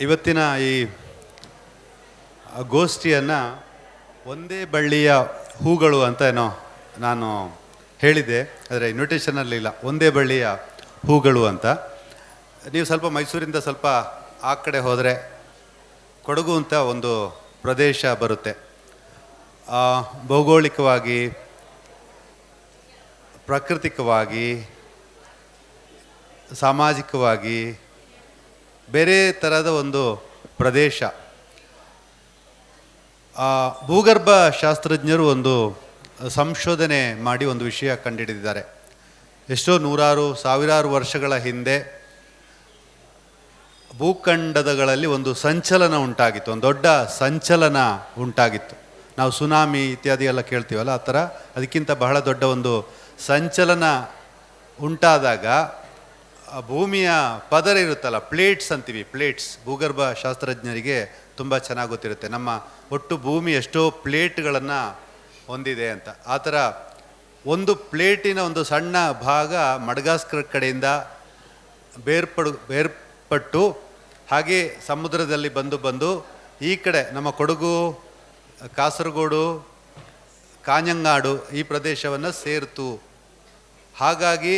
ಇವತ್ತಿನ ಈ ಗೋಷ್ಠಿಯನ್ನು ಒಂದೇ ಬಳ್ಳಿಯ ಹೂಗಳು ಅಂತ ಏನೋ ನಾನು ಹೇಳಿದೆ ಆದರೆ ಇನ್ವಿಟೇಷನಲ್ಲಿ ಇಲ್ಲ. ಒಂದೇ ಬಳ್ಳಿಯ ಹೂಗಳು ಅಂತ. ನೀವು ಸ್ವಲ್ಪ ಮೈಸೂರಿಂದ ಸ್ವಲ್ಪ ಆ ಕಡೆ ಹೋದರೆ ಕೊಡಗು ಅಂತ ಒಂದು ಪ್ರದೇಶ ಬರುತ್ತೆ. ಭೌಗೋಳಿಕವಾಗಿ, ಪ್ರಾಕೃತಿಕವಾಗಿ, ಸಾಮಾಜಿಕವಾಗಿ ಬೇರೆ ಥರದ ಒಂದು ಪ್ರದೇಶ. ಭೂಗರ್ಭ ಶಾಸ್ತ್ರಜ್ಞರು ಒಂದು ಸಂಶೋಧನೆ ಮಾಡಿ ಒಂದು ವಿಷಯ ಕಂಡುಹಿಡಿದಿದ್ದಾರೆ ಎಷ್ಟೋ ನೂರಾರು, ಸಾವಿರಾರು ವರ್ಷಗಳ ಹಿಂದೆ ಭೂಖಂಡದಗಳಲ್ಲಿ ಒಂದು ಸಂಚಲನ ಉಂಟಾಗಿತ್ತು, ಒಂದು ದೊಡ್ಡ ಸಂಚಲನ ಉಂಟಾಗಿತ್ತು. ನಾವು ಸುನಾಮಿ ಇತ್ಯಾದಿ ಎಲ್ಲ ಕೇಳ್ತೀವಲ್ಲ ಆ ಥರ, ಅದಕ್ಕಿಂತ ಬಹಳ ದೊಡ್ಡ ಒಂದು ಸಂಚಲನ ಉಂಟಾದಾಗ ಆ ಭೂಮಿಯ ಪದರ ಇರುತ್ತಲ್ಲ ಪ್ಲೇಟ್ಸ್ ಅಂತೀವಿ ಪ್ಲೇಟ್ಸ್ ಭೂಗರ್ಭ ಶಾಸ್ತ್ರಜ್ಞರಿಗೆ ತುಂಬ ಚೆನ್ನಾಗಿ ಗೊತ್ತಿರುತ್ತೆ. ನಮ್ಮ ಒಟ್ಟು ಭೂಮಿ ಎಷ್ಟೋ ಪ್ಲೇಟ್ಗಳನ್ನು ಹೊಂದಿದೆ ಅಂತ. ಆ ಥರ ಒಂದು ಪ್ಲೇಟಿನ ಒಂದು ಸಣ್ಣ ಭಾಗ ಮಡಗಾಸ್ಕರ್ ಕಡೆಯಿಂದ ಬೇರ್ಪಡು, ಬೇರ್ಪಟ್ಟು ಹಾಗೆ ಸಮುದ್ರದಲ್ಲಿ ಬಂದು ಬಂದು ಈ ಕಡೆ ನಮ್ಮ ಕೊಡಗು, ಕಾಸರಗೋಡು, ಕಾಂಜಂಗಾಡು ಈ ಪ್ರದೇಶವನ್ನು ಸೇರ್ತು. ಹಾಗಾಗಿ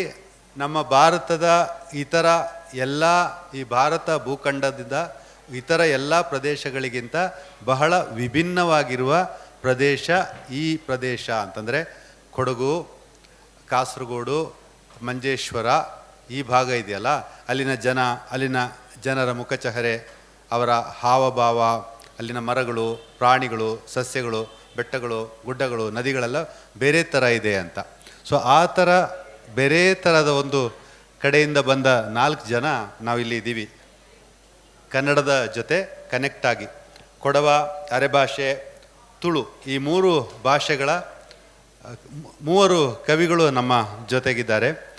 ನಮ್ಮ ಭಾರತದ ಇತರ ಎಲ್ಲ ಈ ಭಾರತ ಭೂಖಂಡದಿಂದ ಇತರ ಎಲ್ಲ ಪ್ರದೇಶಗಳಿಗಿಂತ ಬಹಳ ವಿಭಿನ್ನವಾಗಿರುವ ಪ್ರದೇಶ ಈ ಪ್ರದೇಶ ಅಂತಂದರೆ ಕೊಡಗು, ಕಾಸರಗೋಡು, ಮಂಜೇಶ್ವರ ಈ ಭಾಗ ಇದೆಯಲ್ಲ, ಅಲ್ಲಿನ ಜನ, ಅಲ್ಲಿನ ಜನರ ಮುಖಚಹರೆ, ಅವರ ಹಾವಭಾವ, ಅಲ್ಲಿನ ಮರಗಳು, ಪ್ರಾಣಿಗಳು, ಸಸ್ಯಗಳು, ಬೆಟ್ಟಗಳು, ಗುಡ್ಡಗಳು, ನದಿಗಳೆಲ್ಲ ಬೇರೆ ಥರ ಇದೆ ಅಂತ. ಸೊ ಆ ಥರ ಬೇರೆ ಥರದ ಒಂದು ಕಡೆಯಿಂದ ಬಂದ ನಾಲ್ಕು ಜನ ನಾವಿಲ್ಲಿ ಇದ್ದೀವಿ. ಕನ್ನಡದ ಜೊತೆ ಕನೆಕ್ಟ್ ಆಗಿ. ಕೊಡವ, ಅರೆಭಾಷೆ, ತುಳು ಈ ಮೂರು ಭಾಷೆಗಳ, ಮೂವರು ಕವಿಗಳು ನಮ್ಮ ಜೊತೆಗಿದ್ದಾರೆ.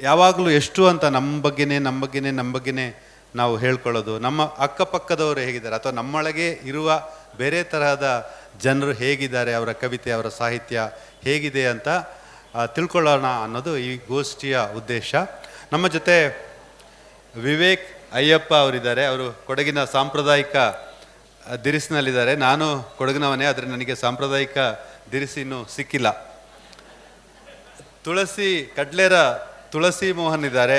ಯಾವಾಗಲೂ ಎಷ್ಟು ಅಂತ ನಮ್ಮ ಬಗ್ಗೆನೇ ನಮ್ಮ ಬಗ್ಗೆನೇ ನಮ್ಮ ಬಗ್ಗೆನೇ ನಾವು ಹೇಳ್ಕೊಳ್ಳೋದು. ನಮ್ಮ ಅಕ್ಕಪಕ್ಕದವರು ಹೇಗಿದ್ದಾರೆ? ಅಥವಾ ನಮ್ಮೊಳಗೆ ಇರುವ ಬೇರೆ ತರಹದ ಜನರು ಹೇಗಿದ್ದಾರೆ? ಅವರ ಕವಿತೆ, ಅವರ ಸಾಹಿತ್ಯ ಹೇಗಿದೆ ಅಂತ ತಿಳ್ಕೊಳ್ಳೋಣ ಅನ್ನೋದು ಈ ಗೋಷ್ಠಿಯ ಉದ್ದೇಶ. ನಮ್ಮ ಜೊತೆ ವಿವೇಕ್ ಅಯ್ಯಪ್ಪ ಅವರಿದ್ದಾರೆ. ಅವರು ಕೊಡಗಿನ ಸಾಂಪ್ರದಾಯಿಕ ದಿರಿಸಿನಲ್ಲಿದ್ದಾರೆ. ನಾನು ಕೊಡಗಿನವನೇ, ಆದರೆ ನನಗೆ ಸಾಂಪ್ರದಾಯಿಕ ದಿರಿಸಿ ಇನ್ನೂ ಸಿಕ್ಕಿಲ್ಲ. ತುಳಸಿ ಕಡ್ಲೇರ ತುಳಸಿ ಮೋಹನ್ ಇದ್ದಾರೆ.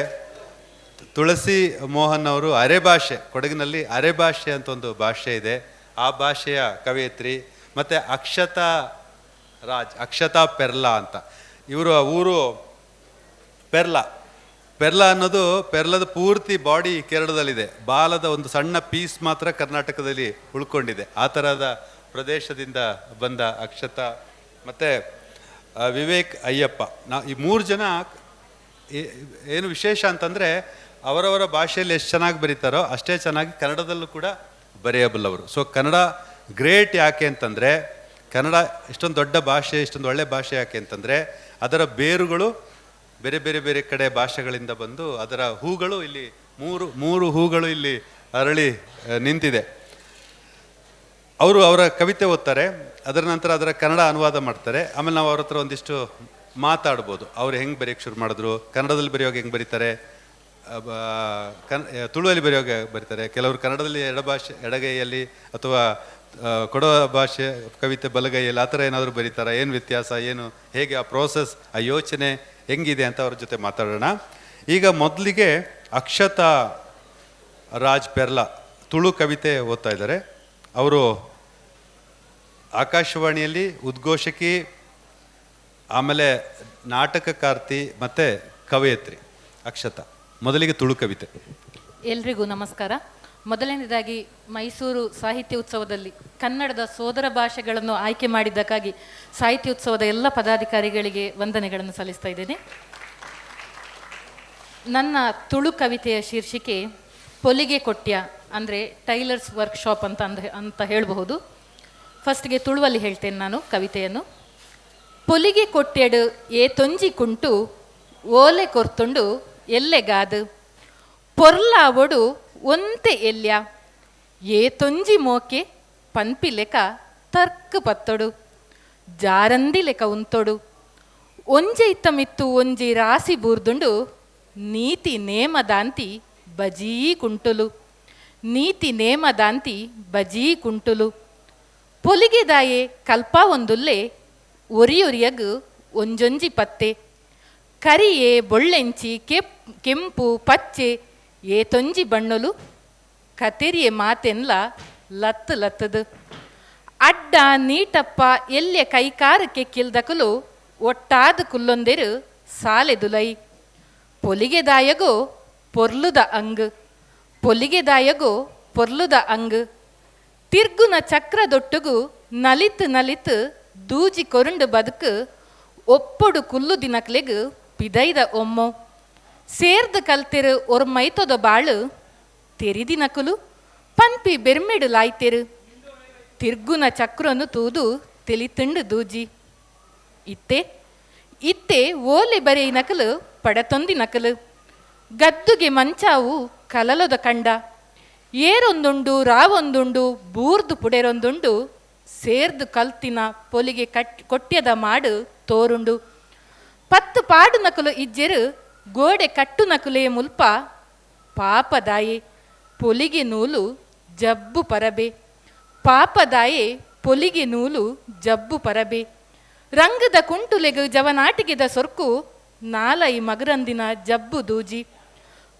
ತುಳಸಿ ಮೋಹನ್ ಅವರು ಅರೆಭಾಷೆ ಕೊಡಗಿನಲ್ಲಿ ಅರೆಭಾಷೆ ಅಂತ ಒಂದು ಭಾಷೆ ಇದೆ. ಆ ಭಾಷೆಯ ಕವಯತ್ರಿ, ಮತ್ತು ಅಕ್ಷತಾ ರಾಜ್, ಅಕ್ಷತಾ ಪೆರ್ಲಾ ಅಂತ. ಇವರು ಆ ಊರು ಪೆರ್ಲ. ಪೆರ್ಲ ಅನ್ನೋದು ಪೆರ್ಲದ ಪೂರ್ತಿ ಬಾಡಿ ಕೇರಳದಲ್ಲಿದೆ. ಬಾಲದ ಒಂದು ಸಣ್ಣ ಪೀಸ್ ಮಾತ್ರ ಕರ್ನಾಟಕದಲ್ಲಿ ಉಳ್ಕೊಂಡಿದೆ. ಆ ಥರದ ಪ್ರದೇಶದಿಂದ ಬಂದ ಅಕ್ಷತ ಮತ್ತು ವಿವೇಕ್ ಅಯ್ಯಪ್ಪ. ನಾ, ಈ ಮೂರು ಜನ ಏನು ವಿಶೇಷ ಅಂತಂದರೆ ಅವರವರ ಭಾಷೆಯಲ್ಲಿ ಎಷ್ಟು ಚೆನ್ನಾಗಿ ಬರೀತಾರೋ ಅಷ್ಟೇ ಚೆನ್ನಾಗಿ ಕನ್ನಡದಲ್ಲೂ ಕೂಡ ಬರೆಯಬಲ್ಲವರು. ಸೊ ಕನ್ನಡ ಗ್ರೇಟ್ ಯಾಕೆ ಅಂತಂದರೆ ಕನ್ನಡ ಇಷ್ಟೊಂದು ದೊಡ್ಡ ಭಾಷೆ, ಇಷ್ಟೊಂದು ಒಳ್ಳೆ ಭಾಷೆ ಯಾಕೆ ಅಂತಂದರೆ, ಅದರ ಬೇರುಗಳು ಬೇರೆ ಬೇರೆ ಬೇರೆ ಕಡೆ ಭಾಷೆಗಳಿಂದ ಬಂದು ಅದರ ಹೂಗಳು ಇಲ್ಲಿ ಮೂರು ಮೂರು ಹೂಗಳು ಇಲ್ಲಿ ಅರಳಿ ನಿಂತಿದೆ. ಅವರು ಅವರ ಕವಿತೆ ಓದ್ತಾರೆ, ಅದರ ನಂತರ ಅದರ ಕನ್ನಡ ಅನುವಾದ ಮಾಡ್ತಾರೆ. ಆಮೇಲೆ ನಾವು ಅವ್ರ ಹತ್ರ ಒಂದಿಷ್ಟು ಮಾತಾಡ್ಬೋದು. ಅವ್ರು ಹೆಂಗೆ ಬರೆಯೋಕ್ಕೆ ಶುರು ಮಾಡಿದ್ರು, ಕನ್ನಡದಲ್ಲಿ ಬರೆಯೋಕೆ ಹೆಂಗೆ ಬರೀತಾರೆ ಕನ್, ತುಳುವಲ್ಲಿ ಬರೆಯೋಕೆ ಬರೀತಾರೆ. ಕೆಲವರು ಕನ್ನಡದಲ್ಲಿ ಎಡಭಾಷೆ ಎಡಗೈಯಲ್ಲಿ ಅಥವಾ ಕೊಡವ ಭಾಷೆ, ಕವಿತೆ, ಬಲಗೈಯಲ್ಲಿ ಆ ಥರ ಏನಾದರೂ ಬರೀತಾರ? ಏನು ವ್ಯತ್ಯಾಸ? ಏನು? ಹೇಗೆ ಆ ಪ್ರೋಸೆಸ್ ಆ ಯೋಚನೆ ಹೆಂಗಿದೆ ಅಂತ ಅವ್ರ ಜೊತೆ ಮಾತಾಡೋಣ. ಈಗ ಮೊದಲಿಗೆ ಅಕ್ಷತಾ ರಾಜ್ ಪೆರ್ಲಾ ತುಳು ಕವಿತೆ ಓದ್ತಾ ಇದ್ದಾರೆ. ಅವರು ಆಕಾಶವಾಣಿಯಲ್ಲಿ ಉದ್ಘೋಷಕಿ, ಆಮೇಲೆ ನಾಟಕಕಾರ್ತಿ ಮತ್ತು ಕವಯತ್ರಿ ಅಕ್ಷತಾ. ಮೊದಲಿಗೆ ತುಳು ಕವಿತೆ. ಎಲ್ರಿಗೂ ನಮಸ್ಕಾರ. ಮೊದಲನೇದಾಗಿ ಮೈಸೂರು ಸಾಹಿತ್ಯ ಉತ್ಸವದಲ್ಲಿ ಕನ್ನಡದ ಸೋದರ ಭಾಷೆಗಳನ್ನು ಆಯ್ಕೆ ಮಾಡಿದ್ದಕ್ಕಾಗಿ ಸಾಹಿತ್ಯ ಉತ್ಸವದ ಎಲ್ಲ ಪದಾಧಿಕಾರಿಗಳಿಗೆ ವಂದನೆಗಳನ್ನು ಸಲ್ಲಿಸ್ತಾ ಇದ್ದೇನೆ. ನನ್ನ ತುಳು ಕವಿತೆಯ ಶೀರ್ಷಿಕೆ ಪೊಲಿಗೆ ಕೊಟ್ಯ ಅಂದರೆ ಟೈಲರ್ಸ್ ವರ್ಕ್ಶಾಪ್ ಅಂತ ಅಂದ ಅಂತ ಹೇಳಬಹುದು. ಫಸ್ಟ್ಗೆ ತುಳುವಲ್ಲಿ ಹೇಳ್ತೇನೆ ನಾನು ಕವಿತೆಯನ್ನು. ಪೊಲಿಗೆ ಕೊಟ್ಟೆಡು ಏ ತೊಂಜಿ ಕುಂಟು, ಓಲೆ ಕೊರ್ತುಂಡು ಎಲ್ಲೆಗಾದು ಪೊರ್ಲಾವೊಡು ಒಂತೆ ಎಲ್ಯ? ಏ ತೊಂಜಿ ಮೋಕೆ ಪನ್ಪಿ ಲೆಕ ತರ್ಕ್ ಪತ್ತೊಡು ಜಾರಂದಿ ಲೆಕ ಉಂತೊಡು. ಒಂಜೆ ಇತ್ತ ಮಿತ್ತು ಒಂಜಿ ರಾಸಿ ಬೂರ್ದುಂಡು ನೀತಿ ನೇಮದಾಂತಿ ಬಜೀ ಕುಂಟುಲು. ನೀತಿ ನೇಮದಾಂತಿ ಬಜೀ ಕುಂಟುಲು. ಪೊಲಿಗೆದಾಯೆ ಕಲ್ಪ ಒಂದುಲ್ಲೆ ಒರಿಯೊರಿಯಗ್ ಒಂಜೊಂಜಿ ಪತ್ತೆ. ಕರಿಯೆ ಬೊಳ್ಳೆಂಚಿ ಕೆಪ್ ಕೆಂಪು ಪಚ್ಚೆ ಏತೊಂಜಿ ಬಣ್ಣಲು, ಕತೆರಿಯ ಮಾತೆನ್ಲ ಲತ್ತ ಲತ್ತದು. ಅಡ್ಡ ನೀಟಪ್ಪ ಎಲ್ಯ ಕೈಕಾರಕ್ಕೆ ಕಿಲ್ದಕಲು, ಒಟ್ಟಾದ ಕುಲ್ಲೊಂದೆರು ಸಾಲೆದುಲೈ. ಪೊಲಿಗೆದಾಯಗೋ ಪೊರ್ಲುದ ಅಂಗ್, ಪೊಲಿಗೆದಾಯಗೋ ಪೊರ್ಲುದ ಅಂಗ್. ತಿರ್ಗುನ ಚಕ್ರದೊಟ್ಟುಗು ನಲಿತ್ ನಲಿತ್ ದೂಜಿ ಕೊರುಂಡು ಬದುಕು, ಒಪ್ಪುಡು ಕುಲ್ಲು ದಿನಕ್ಲೆಗ್ ಪಿದೈದ ಒಮ್ಮೊ. ಸೇರ್ದು ಕಲ್ತೆರು ಒರ್ ಮೈತೊದ ಬಾಳು ತೆರಿದಿನಕುಲು ಪಂಪಿ ಬೆರ್ಮಿಡು ಲಾಯ್ತೆರು. ತಿರ್ಗುನ ಚಕ್ರನು ತೂದು ತಿಳಿತುಂಡು ದೂಜಿ. ಇತ್ತೆ ಇತ್ತೆ ಓಲೆ ಬರೆ ನಕಲು, ಪಡತೊಂದಿ ನಕಲು. ಗದ್ದುಗೆ ಮಂಚಾವು ಕಲಲದ ಕಂಡ. ಏರೊಂದುಂಡು, ರಾವೊಂದುಂಡು, ಬೂರ್ದು ಪುಡೆರೊಂದುಂಡು, ಸೇರ್ದು ಕಲ್ತಿನ ಪೊಲಿಗೆ ಕಟ್ ಕೊಟ್ಟ್ಯದ ಮಾಡು ತೋರುಂಡು. ಪತ್ತು ಪಾಡು ನಕಲು ಇಜ್ಜೆರು ಗೋಡೆ ಕಟ್ಟು ನಕುಲೆಯ ಮುಲ್ಪ ಪಾಪದಾಯೆ ಪೊಲಿಗೆ ನೂಲು ಜಬ್ಬು ಪರಬೆ. ಪಾಪದಾಯೆ ಪೊಲಿಗೆ ನೂಲು ಜಬ್ಬು ಪರಬೆ. ರಂಗದ ಕುಂಟುಲೆಗು ಜವನಾಟಿಗೆದ ಸೊರ್ಕು ನಾಲೈ ಮಗರಂದಿನ ಜಬ್ಬು ದೂಜಿ.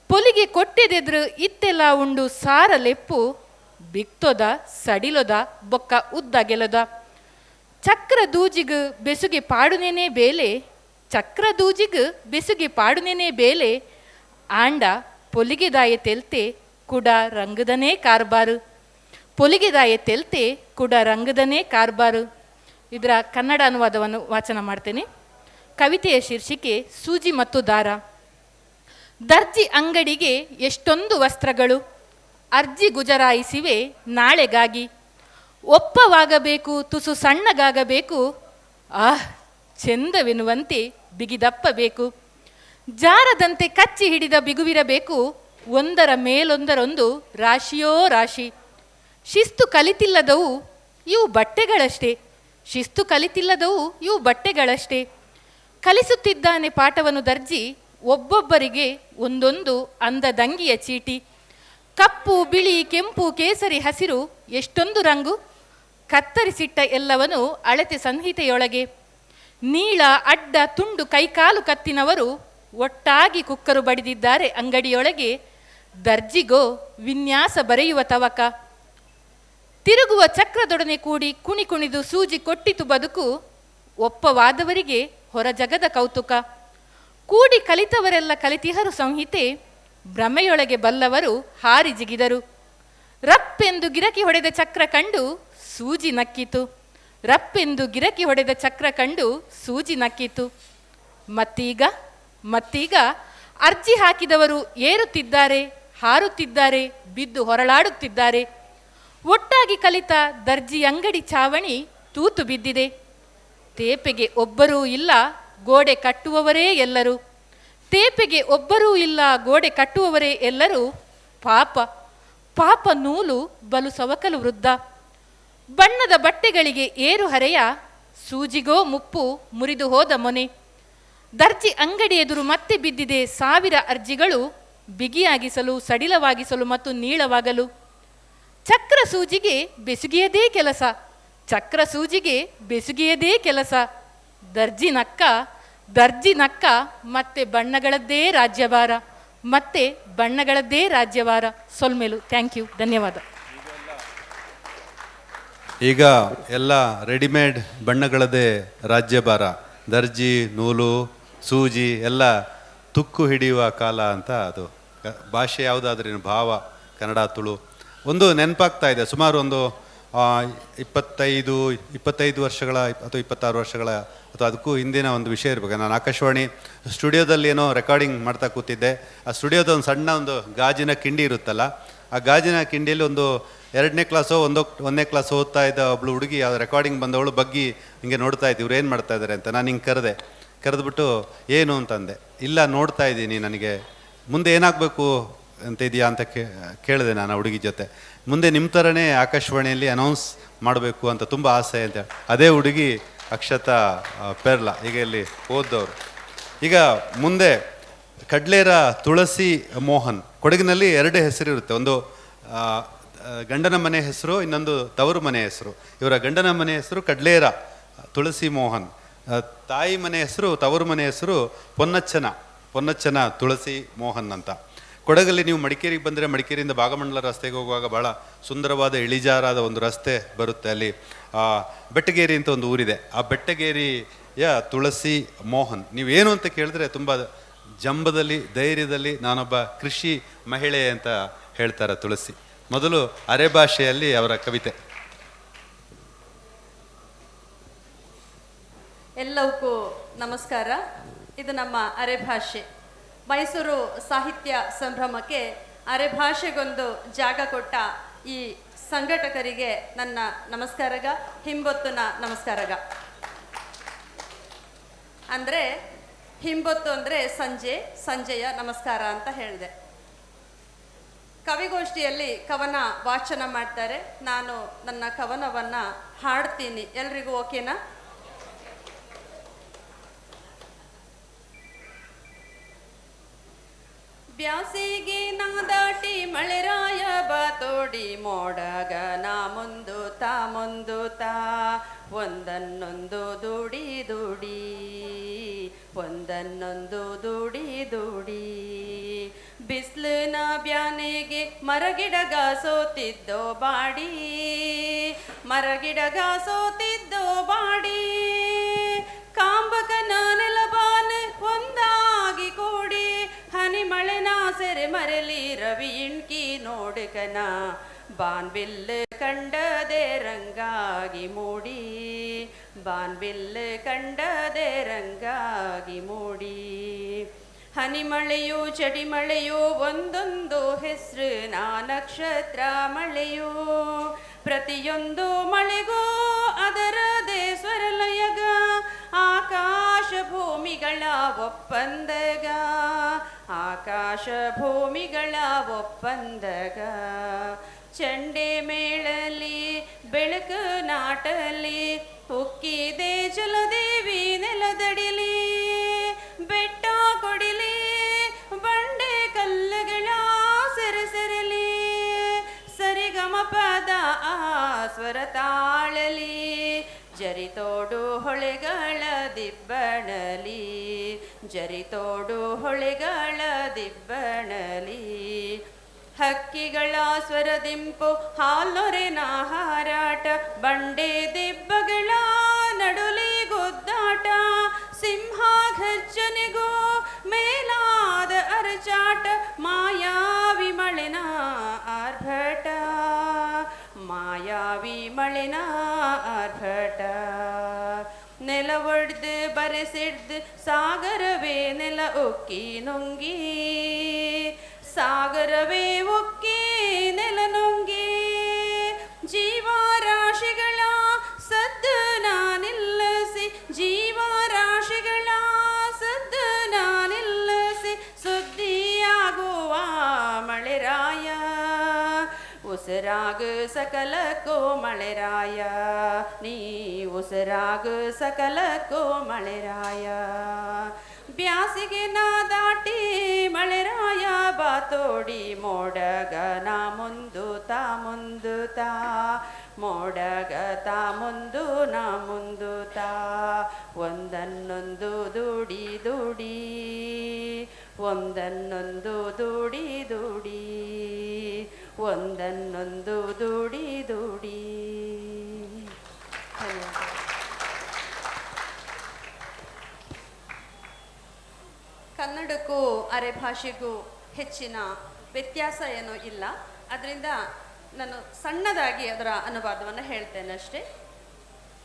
ಪೊಲಿಗೆ ಕೊಟ್ಟೆದೆದ್ರು ಇತ್ತೆಲ್ಲ ಉಂಡು ಸಾರ ಲೆಪ್ಪು ಬಿಕ್ತೊದ ಸಡಿಲೊದ, ಬೊಕ್ಕ ಉದ್ದ ಗೆಲದ. ಚಕ್ರ ದೂಜಿಗು ಬೆಸುಗೆ ಪಾಡುನೇನೇ ಬೇಲೆ ಚಕ್ರ ದೂಜಿಗು ಬೆಸುಗೆ ಪಾಡುನೇನೇ ಬೇಲೆ, ಆಂಡ ಪೊಲಿಗೆದಾಯ ತೆಲ್ತೆ ಕುಡ ರಂಗದನೇ ಕಾರ್ಬಾರು. ಪೊಲಿಗೆದಾಯ ತೆಲ್ತೆ ಕುಡ ರಂಗದನೇ ಕಾರ್ಬಾರು. ಇದರ ಕನ್ನಡ ಅನುವಾದವನ್ನು ವಾಚನ ಮಾಡ್ತೇನೆ. ಕವಿತೆಯ ಶೀರ್ಷಿಕೆ ಸೂಜಿ ಮತ್ತು ದಾರ. ದರ್ಜಿ ಅಂಗಡಿಗೆ ಎಷ್ಟೊಂದು ವಸ್ತ್ರಗಳು. ಅರ್ಜಿ ಗುಜರಾಯಿಸಿವೆ ನಾಳೆಗಾಗಿ. ಒಪ್ಪವಾಗಬೇಕು ತುಸು ಸಣ್ಣಗಾಗಬೇಕು. ಆಹ್ ಚೆಂದವೆನ್ನುವಂತೆ ಬಿಗಿದಪ್ಪಬೇಕು. ಜಾರದಂತೆ ಕಚ್ಚಿ ಹಿಡಿದ ಬಿಗುವಿರಬೇಕು. ಒಂದರ ಮೇಲೊಂದರೊಂದು ರಾಶಿಯೋ ರಾಶಿ. ಶಿಸ್ತು ಕಲಿತಿಲ್ಲದವು ಇವು ಬಟ್ಟೆಗಳಷ್ಟೇ. ಶಿಸ್ತು ಕಲಿತಿಲ್ಲದವು ಇವು ಬಟ್ಟೆಗಳಷ್ಟೇ. ಕಲಿಸುತ್ತಿದ್ದಾನೆ ಪಾಠವನ್ನು ದರ್ಜಿ ಒಬ್ಬೊಬ್ಬರಿಗೆ ಒಂದೊಂದು ಅಂದದಂಗಿಯ ಚೀಟಿ. ಕಪ್ಪು, ಬಿಳಿ, ಕೆಂಪು, ಕೇಸರಿ, ಹಸಿರು ಎಷ್ಟೊಂದು ರಂಗು. ಕತ್ತರಿಸಿಟ್ಟ ಎಲ್ಲವನು ಅಳತೆ ಸಂಹಿತೆಯೊಳಗೆ. ನೀಳ, ಅಡ್ಡ, ತುಂಡು ಕೈಕಾಲು ಕತ್ತಿನವರು ಒಟ್ಟಾಗಿ ಕುಕ್ಕರು ಬಡಿದಿದ್ದಾರೆ. ಅಂಗಡಿಯೊಳಗೆ ದರ್ಜಿಗೋ ವಿನ್ಯಾಸ ಬರೆಯುವ ತವಕ. ತಿರುಗುವ ಚಕ್ರದೊಡನೆ ಕೂಡಿ ಕುಣಿ ಕುಣಿದು ಸೂಜಿ ಕೊಟ್ಟಿತು ಬದುಕು ಒಪ್ಪವಾದವರಿಗೆ ಹೊರ ಜಗದ ಕೌತುಕ. ಕೂಡಿ ಕಲಿತವರೆಲ್ಲ ಕಲಿತಿಹರು ಸಂಹಿತೆ, ಭ್ರಮೆಯೊಳಗೆ ಬಲ್ಲವರು ಹಾರಿ ಜಿಗಿದರು. ರಪ್ಪೆಂದು ಗಿರಕಿ ಹೊಡೆದ ಚಕ್ರ ಕಂಡು ಸೂಜಿ ನಕ್ಕಿತು. ರಪ್ಪೆಂದು ಗಿರಕಿ ಹೊಡೆದ ಚಕ್ರ ಕಂಡು ಸೂಜಿ ನಕ್ಕಿತು. ಮತ್ತೀಗ ಮತ್ತೀಗ ಅರ್ಜಿ ಹಾಕಿದವರು ಏರುತ್ತಿದ್ದಾರೆ, ಹಾರುತ್ತಿದ್ದಾರೆ, ಬಿದ್ದು ಹೊರಳಾಡುತ್ತಿದ್ದಾರೆ. ಒಟ್ಟಾಗಿ ಕಲಿತ ದರ್ಜಿ ಅಂಗಡಿ ಚಾವಣಿ ತೂತು ಬಿದ್ದಿದೆ. ತೇಪೆಗೆ ಒಬ್ಬರೂ ಇಲ್ಲ, ಗೋಡೆ ಕಟ್ಟುವವರೇ ಎಲ್ಲರೂ. ತೇಪೆಗೆ ಒಬ್ಬರೂ ಇಲ್ಲ, ಗೋಡೆ ಕಟ್ಟುವವರೇ ಎಲ್ಲರೂ. ಪಾಪ ಪಾಪ ನೂಲು ಬಲು ಸವಕಲು ವೃದ್ಧ. ಬಣ್ಣದ ಬಟ್ಟೆಗಳಿಗೆ ಏರು ಹರೆಯ ಸೂಜಿಗೋ ಮುಪ್ಪು ಮುರಿದು ಹೋದ ಮೊನೆ. ದರ್ಜಿ ಅಂಗಡಿ ಎದುರು ಮತ್ತೆ ಬಿದ್ದಿದೆ ಸಾವಿರ ಅರ್ಜಿಗಳು ಬಿಗಿಯಾಗಿಸಲು, ಸಡಿಲವಾಗಿಸಲು ಮತ್ತು ನೀಳವಾಗಲು. ಚಕ್ರ ಸೂಜಿಗೆ ಬೆಸುಗೆಯದೇ ಕೆಲಸ, ಚಕ್ರ ಸೂಜಿಗೆ ಬೆಸುಗೆಯದೇ ಕೆಲಸ. ದರ್ಜಿ ನಕ್ಕ ದರ್ಜಿ ನಕ್ಕ, ಮತ್ತೆ ಬಣ್ಣಗಳದ್ದೇ ರಾಜ್ಯಭಾರ, ಮತ್ತೆ ಬಣ್ಣಗಳದ್ದೇ ರಾಜ್ಯವಾರ ಸೊಲ್ಮೇಲು, ಥ್ಯಾಂಕ್ ಯು, ಧನ್ಯವಾದ. ಈಗ ಎಲ್ಲ ರೆಡಿಮೇಡ್ ಬಣ್ಣಗಳದೇ ರಾಜ್ಯಭಾರ ದರ್ಜಿ, ನೂಲು, ಸೂಜಿ ಎಲ್ಲ ತುಕ್ಕು ಹಿಡಿಯುವ ಕಾಲ ಅಂತ ಅದು. ಭಾಷೆ ಯಾವುದಾದ್ರೇನು ಭಾವ, ಕನ್ನಡ, ತುಳು. ಒಂದು ನೆನಪಾಗ್ತಾ ಇದೆ. ಸುಮಾರು ಒಂದು ಇಪ್ಪತ್ತೈದು ಇಪ್ಪತ್ತೈದು ವರ್ಷಗಳ ಅಥವಾ ಇಪ್ಪತ್ತಾರು ವರ್ಷಗಳ, ಅಥವಾ ಅದಕ್ಕೂ ಹಿಂದಿನ ಒಂದು ವಿಷಯ ಇರಬೇಕು. ನಾನು ಆಕಾಶವಾಣಿ ಸ್ಟುಡಿಯೋದಲ್ಲಿ ಏನೋ ರೆಕಾರ್ಡಿಂಗ್ ಮಾಡ್ತಾ ಕೂತಿದ್ದೆ. ಆ ಸ್ಟುಡಿಯೋದ ಒಂದು ಸಣ್ಣ ಒಂದು ಗಾಜಿನ ಕಿಂಡಿ ಇರುತ್ತಲ್ಲ ಆ ಗಾಜಿನ ಕಿಂಡಿಯಲ್ಲಿ ಒಂದು ಎರಡನೇ ಕ್ಲಾಸೋ ಒಂದೋ ಒಂದನೇ ಕ್ಲಾಸ್ ಓದ್ತಾ ಇದ್ದ ಒಬ್ಳು ಹುಡುಗಿ, ಆ ರೆಕಾರ್ಡಿಂಗ್ ಬಂದವಳು ಬಗ್ಗಿ ಹಿಂಗೆ ನೋಡ್ತಾ ಇದ್ದೀವಿ ಇವ್ರು ಏನು ಮಾಡ್ತಾ ಇದ್ದಾರೆ ಅಂತ. ನಾನು ಹಿಂಗೆ ಕರೆದೆ. ಕರೆದ್ಬಿಟ್ಟು, ಏನು ಅಂತಂದೆ. ಇಲ್ಲ, ನೋಡ್ತಾ ಇದ್ದೀನಿ ನನಗೆ. ಮುಂದೆ ಏನಾಗಬೇಕು ಅಂತ ಇದೆಯಾ ಅಂತ ಕೇಳಿದೆ ನಾನು ಆ ಹುಡುಗಿ ಜೊತೆ. ಮುಂದೆ ನಿಮ್ಮ ಥರನೇ ಆಕಾಶವಾಣಿಯಲ್ಲಿ ಅನೌನ್ಸ್ ಮಾಡಬೇಕು ಅಂತ ತುಂಬ ಆಸೆ ಅಂತ ಅದೇ ಹುಡುಗಿ ಅಕ್ಷತಾ ಪೆರ್ಲಾ, ಈಗ ಇಲ್ಲಿ ಓದ್ದವರು. ಈಗ ಮುಂದೆ ಕಡ್ಲೇರ ತುಳಸಿ ಮೋಹನ್. ಕೊಡಗಿನಲ್ಲಿ ಎರಡು ಹೆಸರಿರುತ್ತೆ. ಒಂದು ಆ, ಆ, ಗಂಡನ ಮನೆ ಹೆಸರು ಇನ್ನೊಂದು ತವರು ಮನೆ ಹೆಸರು. ಇವರ ಗಂಡನ ಮನೆ ಹೆಸರು ಕಡ್ಲೇರ ತುಳಸಿ ಮೋಹನ್. ತಾಯಿ ಮನೆ ಹೆಸರು ತವರು ಮನೆ ಹೆಸರು ಪೊನ್ನಚ್ಚನ ಪೊನ್ನಚ್ಚನ ತುಳಸಿ ಮೋಹನ್ ಅಂತ. ಕೊಡಗಲ್ಲಿ ನೀವು ಮಡಿಕೇರಿಗೆ ಬಂದರೆ ಮಡಿಕೇರಿಯಿಂದ ಭಾಗಮಂಡಲ ರಸ್ತೆಗೆ ಹೋಗುವಾಗ ಭಾಳ ಸುಂದರವಾದ ಇಳಿಜಾರಾದ ಒಂದು ರಸ್ತೆ ಬರುತ್ತೆ ಅಲ್ಲಿ. ಬೆಟ್ಟಗೇರಿ ಅಂತ ಒಂದು ಊರಿದೆ. ಆ ಬೆಟ್ಟಗೇರಿಯ ತುಳಸಿ ಮೋಹನ್. ನೀವೇನು ಅಂತ ಕೇಳಿದ್ರೆ ತುಂಬ ಜಂಬದಲ್ಲಿ, ಧೈರ್ಯದಲ್ಲಿ ನಾನೊಬ್ಬ ಕೃಷಿ ಮಹಿಳೆ ಅಂತ ಹೇಳ್ತಾರೆ ತುಳಸಿ. ಮೊದಲು ಅರೆ ಭಾಷೆಯಲ್ಲಿ ಅವರ ಕವಿತೆ. ಎಲ್ಲವಕ್ಕೂ ನಮಸ್ಕಾರ. ಇದು ನಮ್ಮ ಅರೆಭಾಷೆ ಮೈಸೂರು ಸಾಹಿತ್ಯ ಸಂಭ್ರಮಕ್ಕೆ ಅರೆಭಾಷೆಗೊಂದು ಜಾಗ ಕೊಟ್ಟ ಈ ಸಂಘಟಕರಿಗೆ ನನ್ನ ನಮಸ್ಕಾರಗ, ಹಿಂಬೊತ್ತುನ ನಮಸ್ಕಾರಗ. ಅಂದರೆ ಹಿಂಬೊತ್ತು ಅಂದರೆ ಸಂಜೆ, ಸಂಜೆಯ ನಮಸ್ಕಾರ ಅಂತ ಹೇಳಿದೆ. ಕವಿಗೋಷ್ಠಿಯಲ್ಲಿ ಕವನ ವಾಚನ ಮಾಡ್ತಾರೆ. ನಾನು ನನ್ನ ಕವನವನ್ನ ಹಾಡ್ತೀನಿ. ಎಲ್ರಿಗೂ ಓಕೆನಾ? ಬ್ಯಾಸಿಗೆ ನಾ ದಾಟಿ ಮಳೆರಾಯ ಬಾತೋಡಿ ಮೋಡಗ ನಾ ಮುಂದು ತಾ ಮುಂದು ತಾ ಒಂದನ್ನೊಂದು ದುಡಿ ದುಡಿ. ಒಂದನ್ನೊಂದು ದುಡಿ ದುಡಿ. ಬಿಸ್ಲಿನ ಬ್ಯಾನೆಗೆ ಮರಗಿಡಗ ಸೋತಿದ್ದೋ ಬಾಡಿ. ಮರಗಿಡಗ ಸೋತಿದ್ದೋ ಬಾಡಿ. ಕಾಂಬಕನ ನೆಲಬಾನ ಒಂದಾಗಿ ಕೂಡಿ. ಹನಿ ಮಳೆನ ಸೆರೆ ಮರಲಿ ರವಿ ಇಣ್ಕಿ ನೋಡುಕನ. ಬಾನ್ಬಿಲ್ ಕಂಡದೆ ರಂಗಾಗಿ ಮೂಡಿ. ಬಾನ್ಬಿಲ್ಲು ಕಂಡದೆ ರಂಗಾಗಿ ಮೂಡಿ. ಹನಿ ಮಳೆಯು ಚಡಿ ಮಳೆಯು ಒಂದೊಂದು ಹೆಸರು ನಾ ನಕ್ಷತ್ರ ಮಳೆಯು. ಪ್ರತಿಯೊಂದು ಮಳೆಗೂ ಅದರದೇ ಸ್ವರಲಯಗ, ಆಕಾಶ ಭೂಮಿಗಳ ಒಪ್ಪಂದಗ. ಆಕಾಶ ಭೂಮಿಗಳ ಒಪ್ಪಂದಗ. ಚಂಡೆ ಮೇಳಲಿ, ಬೆಳಕು ನಾಟಲಿ, ಉಕ್ಕಿದೆ ಜಲದೇವಿ ನೆಲದಡಿಲಿ, ಬೆಟ್ಟ ಕೊಡಿಲಿ, ಬಂಡೆ ಕಲ್ಲುಗಳ ಸೆರೆಸೆರಲಿ, ಸರಿಗಮ ಪದ ಆ ಸ್ವರ ತಾಳಲಿ, ಜರಿತೋಡು ಹೊಳೆಗಳ ದಿಬ್ಬಣಲಿ, ಜರಿತೋಡು ಹೊಳೆಗಳ ದಿಬ್ಬಣಲಿ ಹಕ್ಕಿಗಳ ಸ್ವರದಿಂಪು ಹಾಲೊರೆನ ಹಾರಾಟ ಬಂಡೆ ದಿಬ್ಬಗಳ ನಡುಲಿ ಗುದ್ದಾಟ ಸಿಂಹ ಘರ್ಜನೆಗೂ ಮೇಲಾದ ಅರಚಾಟ ಮಾಯಾವಿ ಮಳೆನ ಆರ್ಭಟ ಮಾಯಾವಿ ಮಳೆನ ಆರ್ಭಟ. ನೆಲ ಒಡ್ದು ಬರೆಸಿಡ್ದು ಸಾಗರವೇ ನೆಲ ಉಕ್ಕಿ ನುಂಗಿ. ಸಾಗರವೇ ಉಕ್ಕಿ ನೆಲ ನುಂಗಿ. ಜೀವರಾಶಿಗಳ ಸದ್ದು ನಾನಿಲ್ಲಸಿ. ಜೀವರಾಶಿಗಳ ಸದ್ದು ನಾನಿಲ್ಲಸಿ. ಸುದ್ದಿಯಾಗುವ ಮಳೆರಾಯ, ಉಸಿರಾಗ ಸಕಲಕ್ಕೋ ಮಳೆರಾಯ. ನೀ ಉಸಿರಾಗ ಸಕಲಕ್ಕೋ ಮಳೆರಾಯ. ಬ್ಯಾಸಿಗೆ ನಾ ದಾಟಿ ಮಳೆರಾಯ ಬಾತೋಡಿ ಮೋಡಗ ನಾ ಮುಂದು ತಾ ಮುಂದು ತಾ ಮೋಡಗ ತಾ ಮುಂದು ನಾ ಮುಂದು ತಾ ಒಂದನ್ನೊಂದು ದುಡಿ ದುಡಿ, ಒಂದನ್ನೊಂದು ದುಡಿ ದುಡಿ, ಒಂದನ್ನೊಂದು ದುಡಿ ದುಡಿ ಧನ್ಯವಾದ ಕನ್ನಡಕ್ಕೂ ಅರೆ ಭಾಷೆಗೂ ಹೆಚ್ಚಿನ ವ್ಯತ್ಯಾಸ ಏನೂ ಇಲ್ಲ. ಅದರಿಂದ ನಾನು ಸಣ್ಣದಾಗಿ ಅದರ ಅನುವಾದವನ್ನು ಹೇಳ್ತೇನೆ ಅಷ್ಟೇ.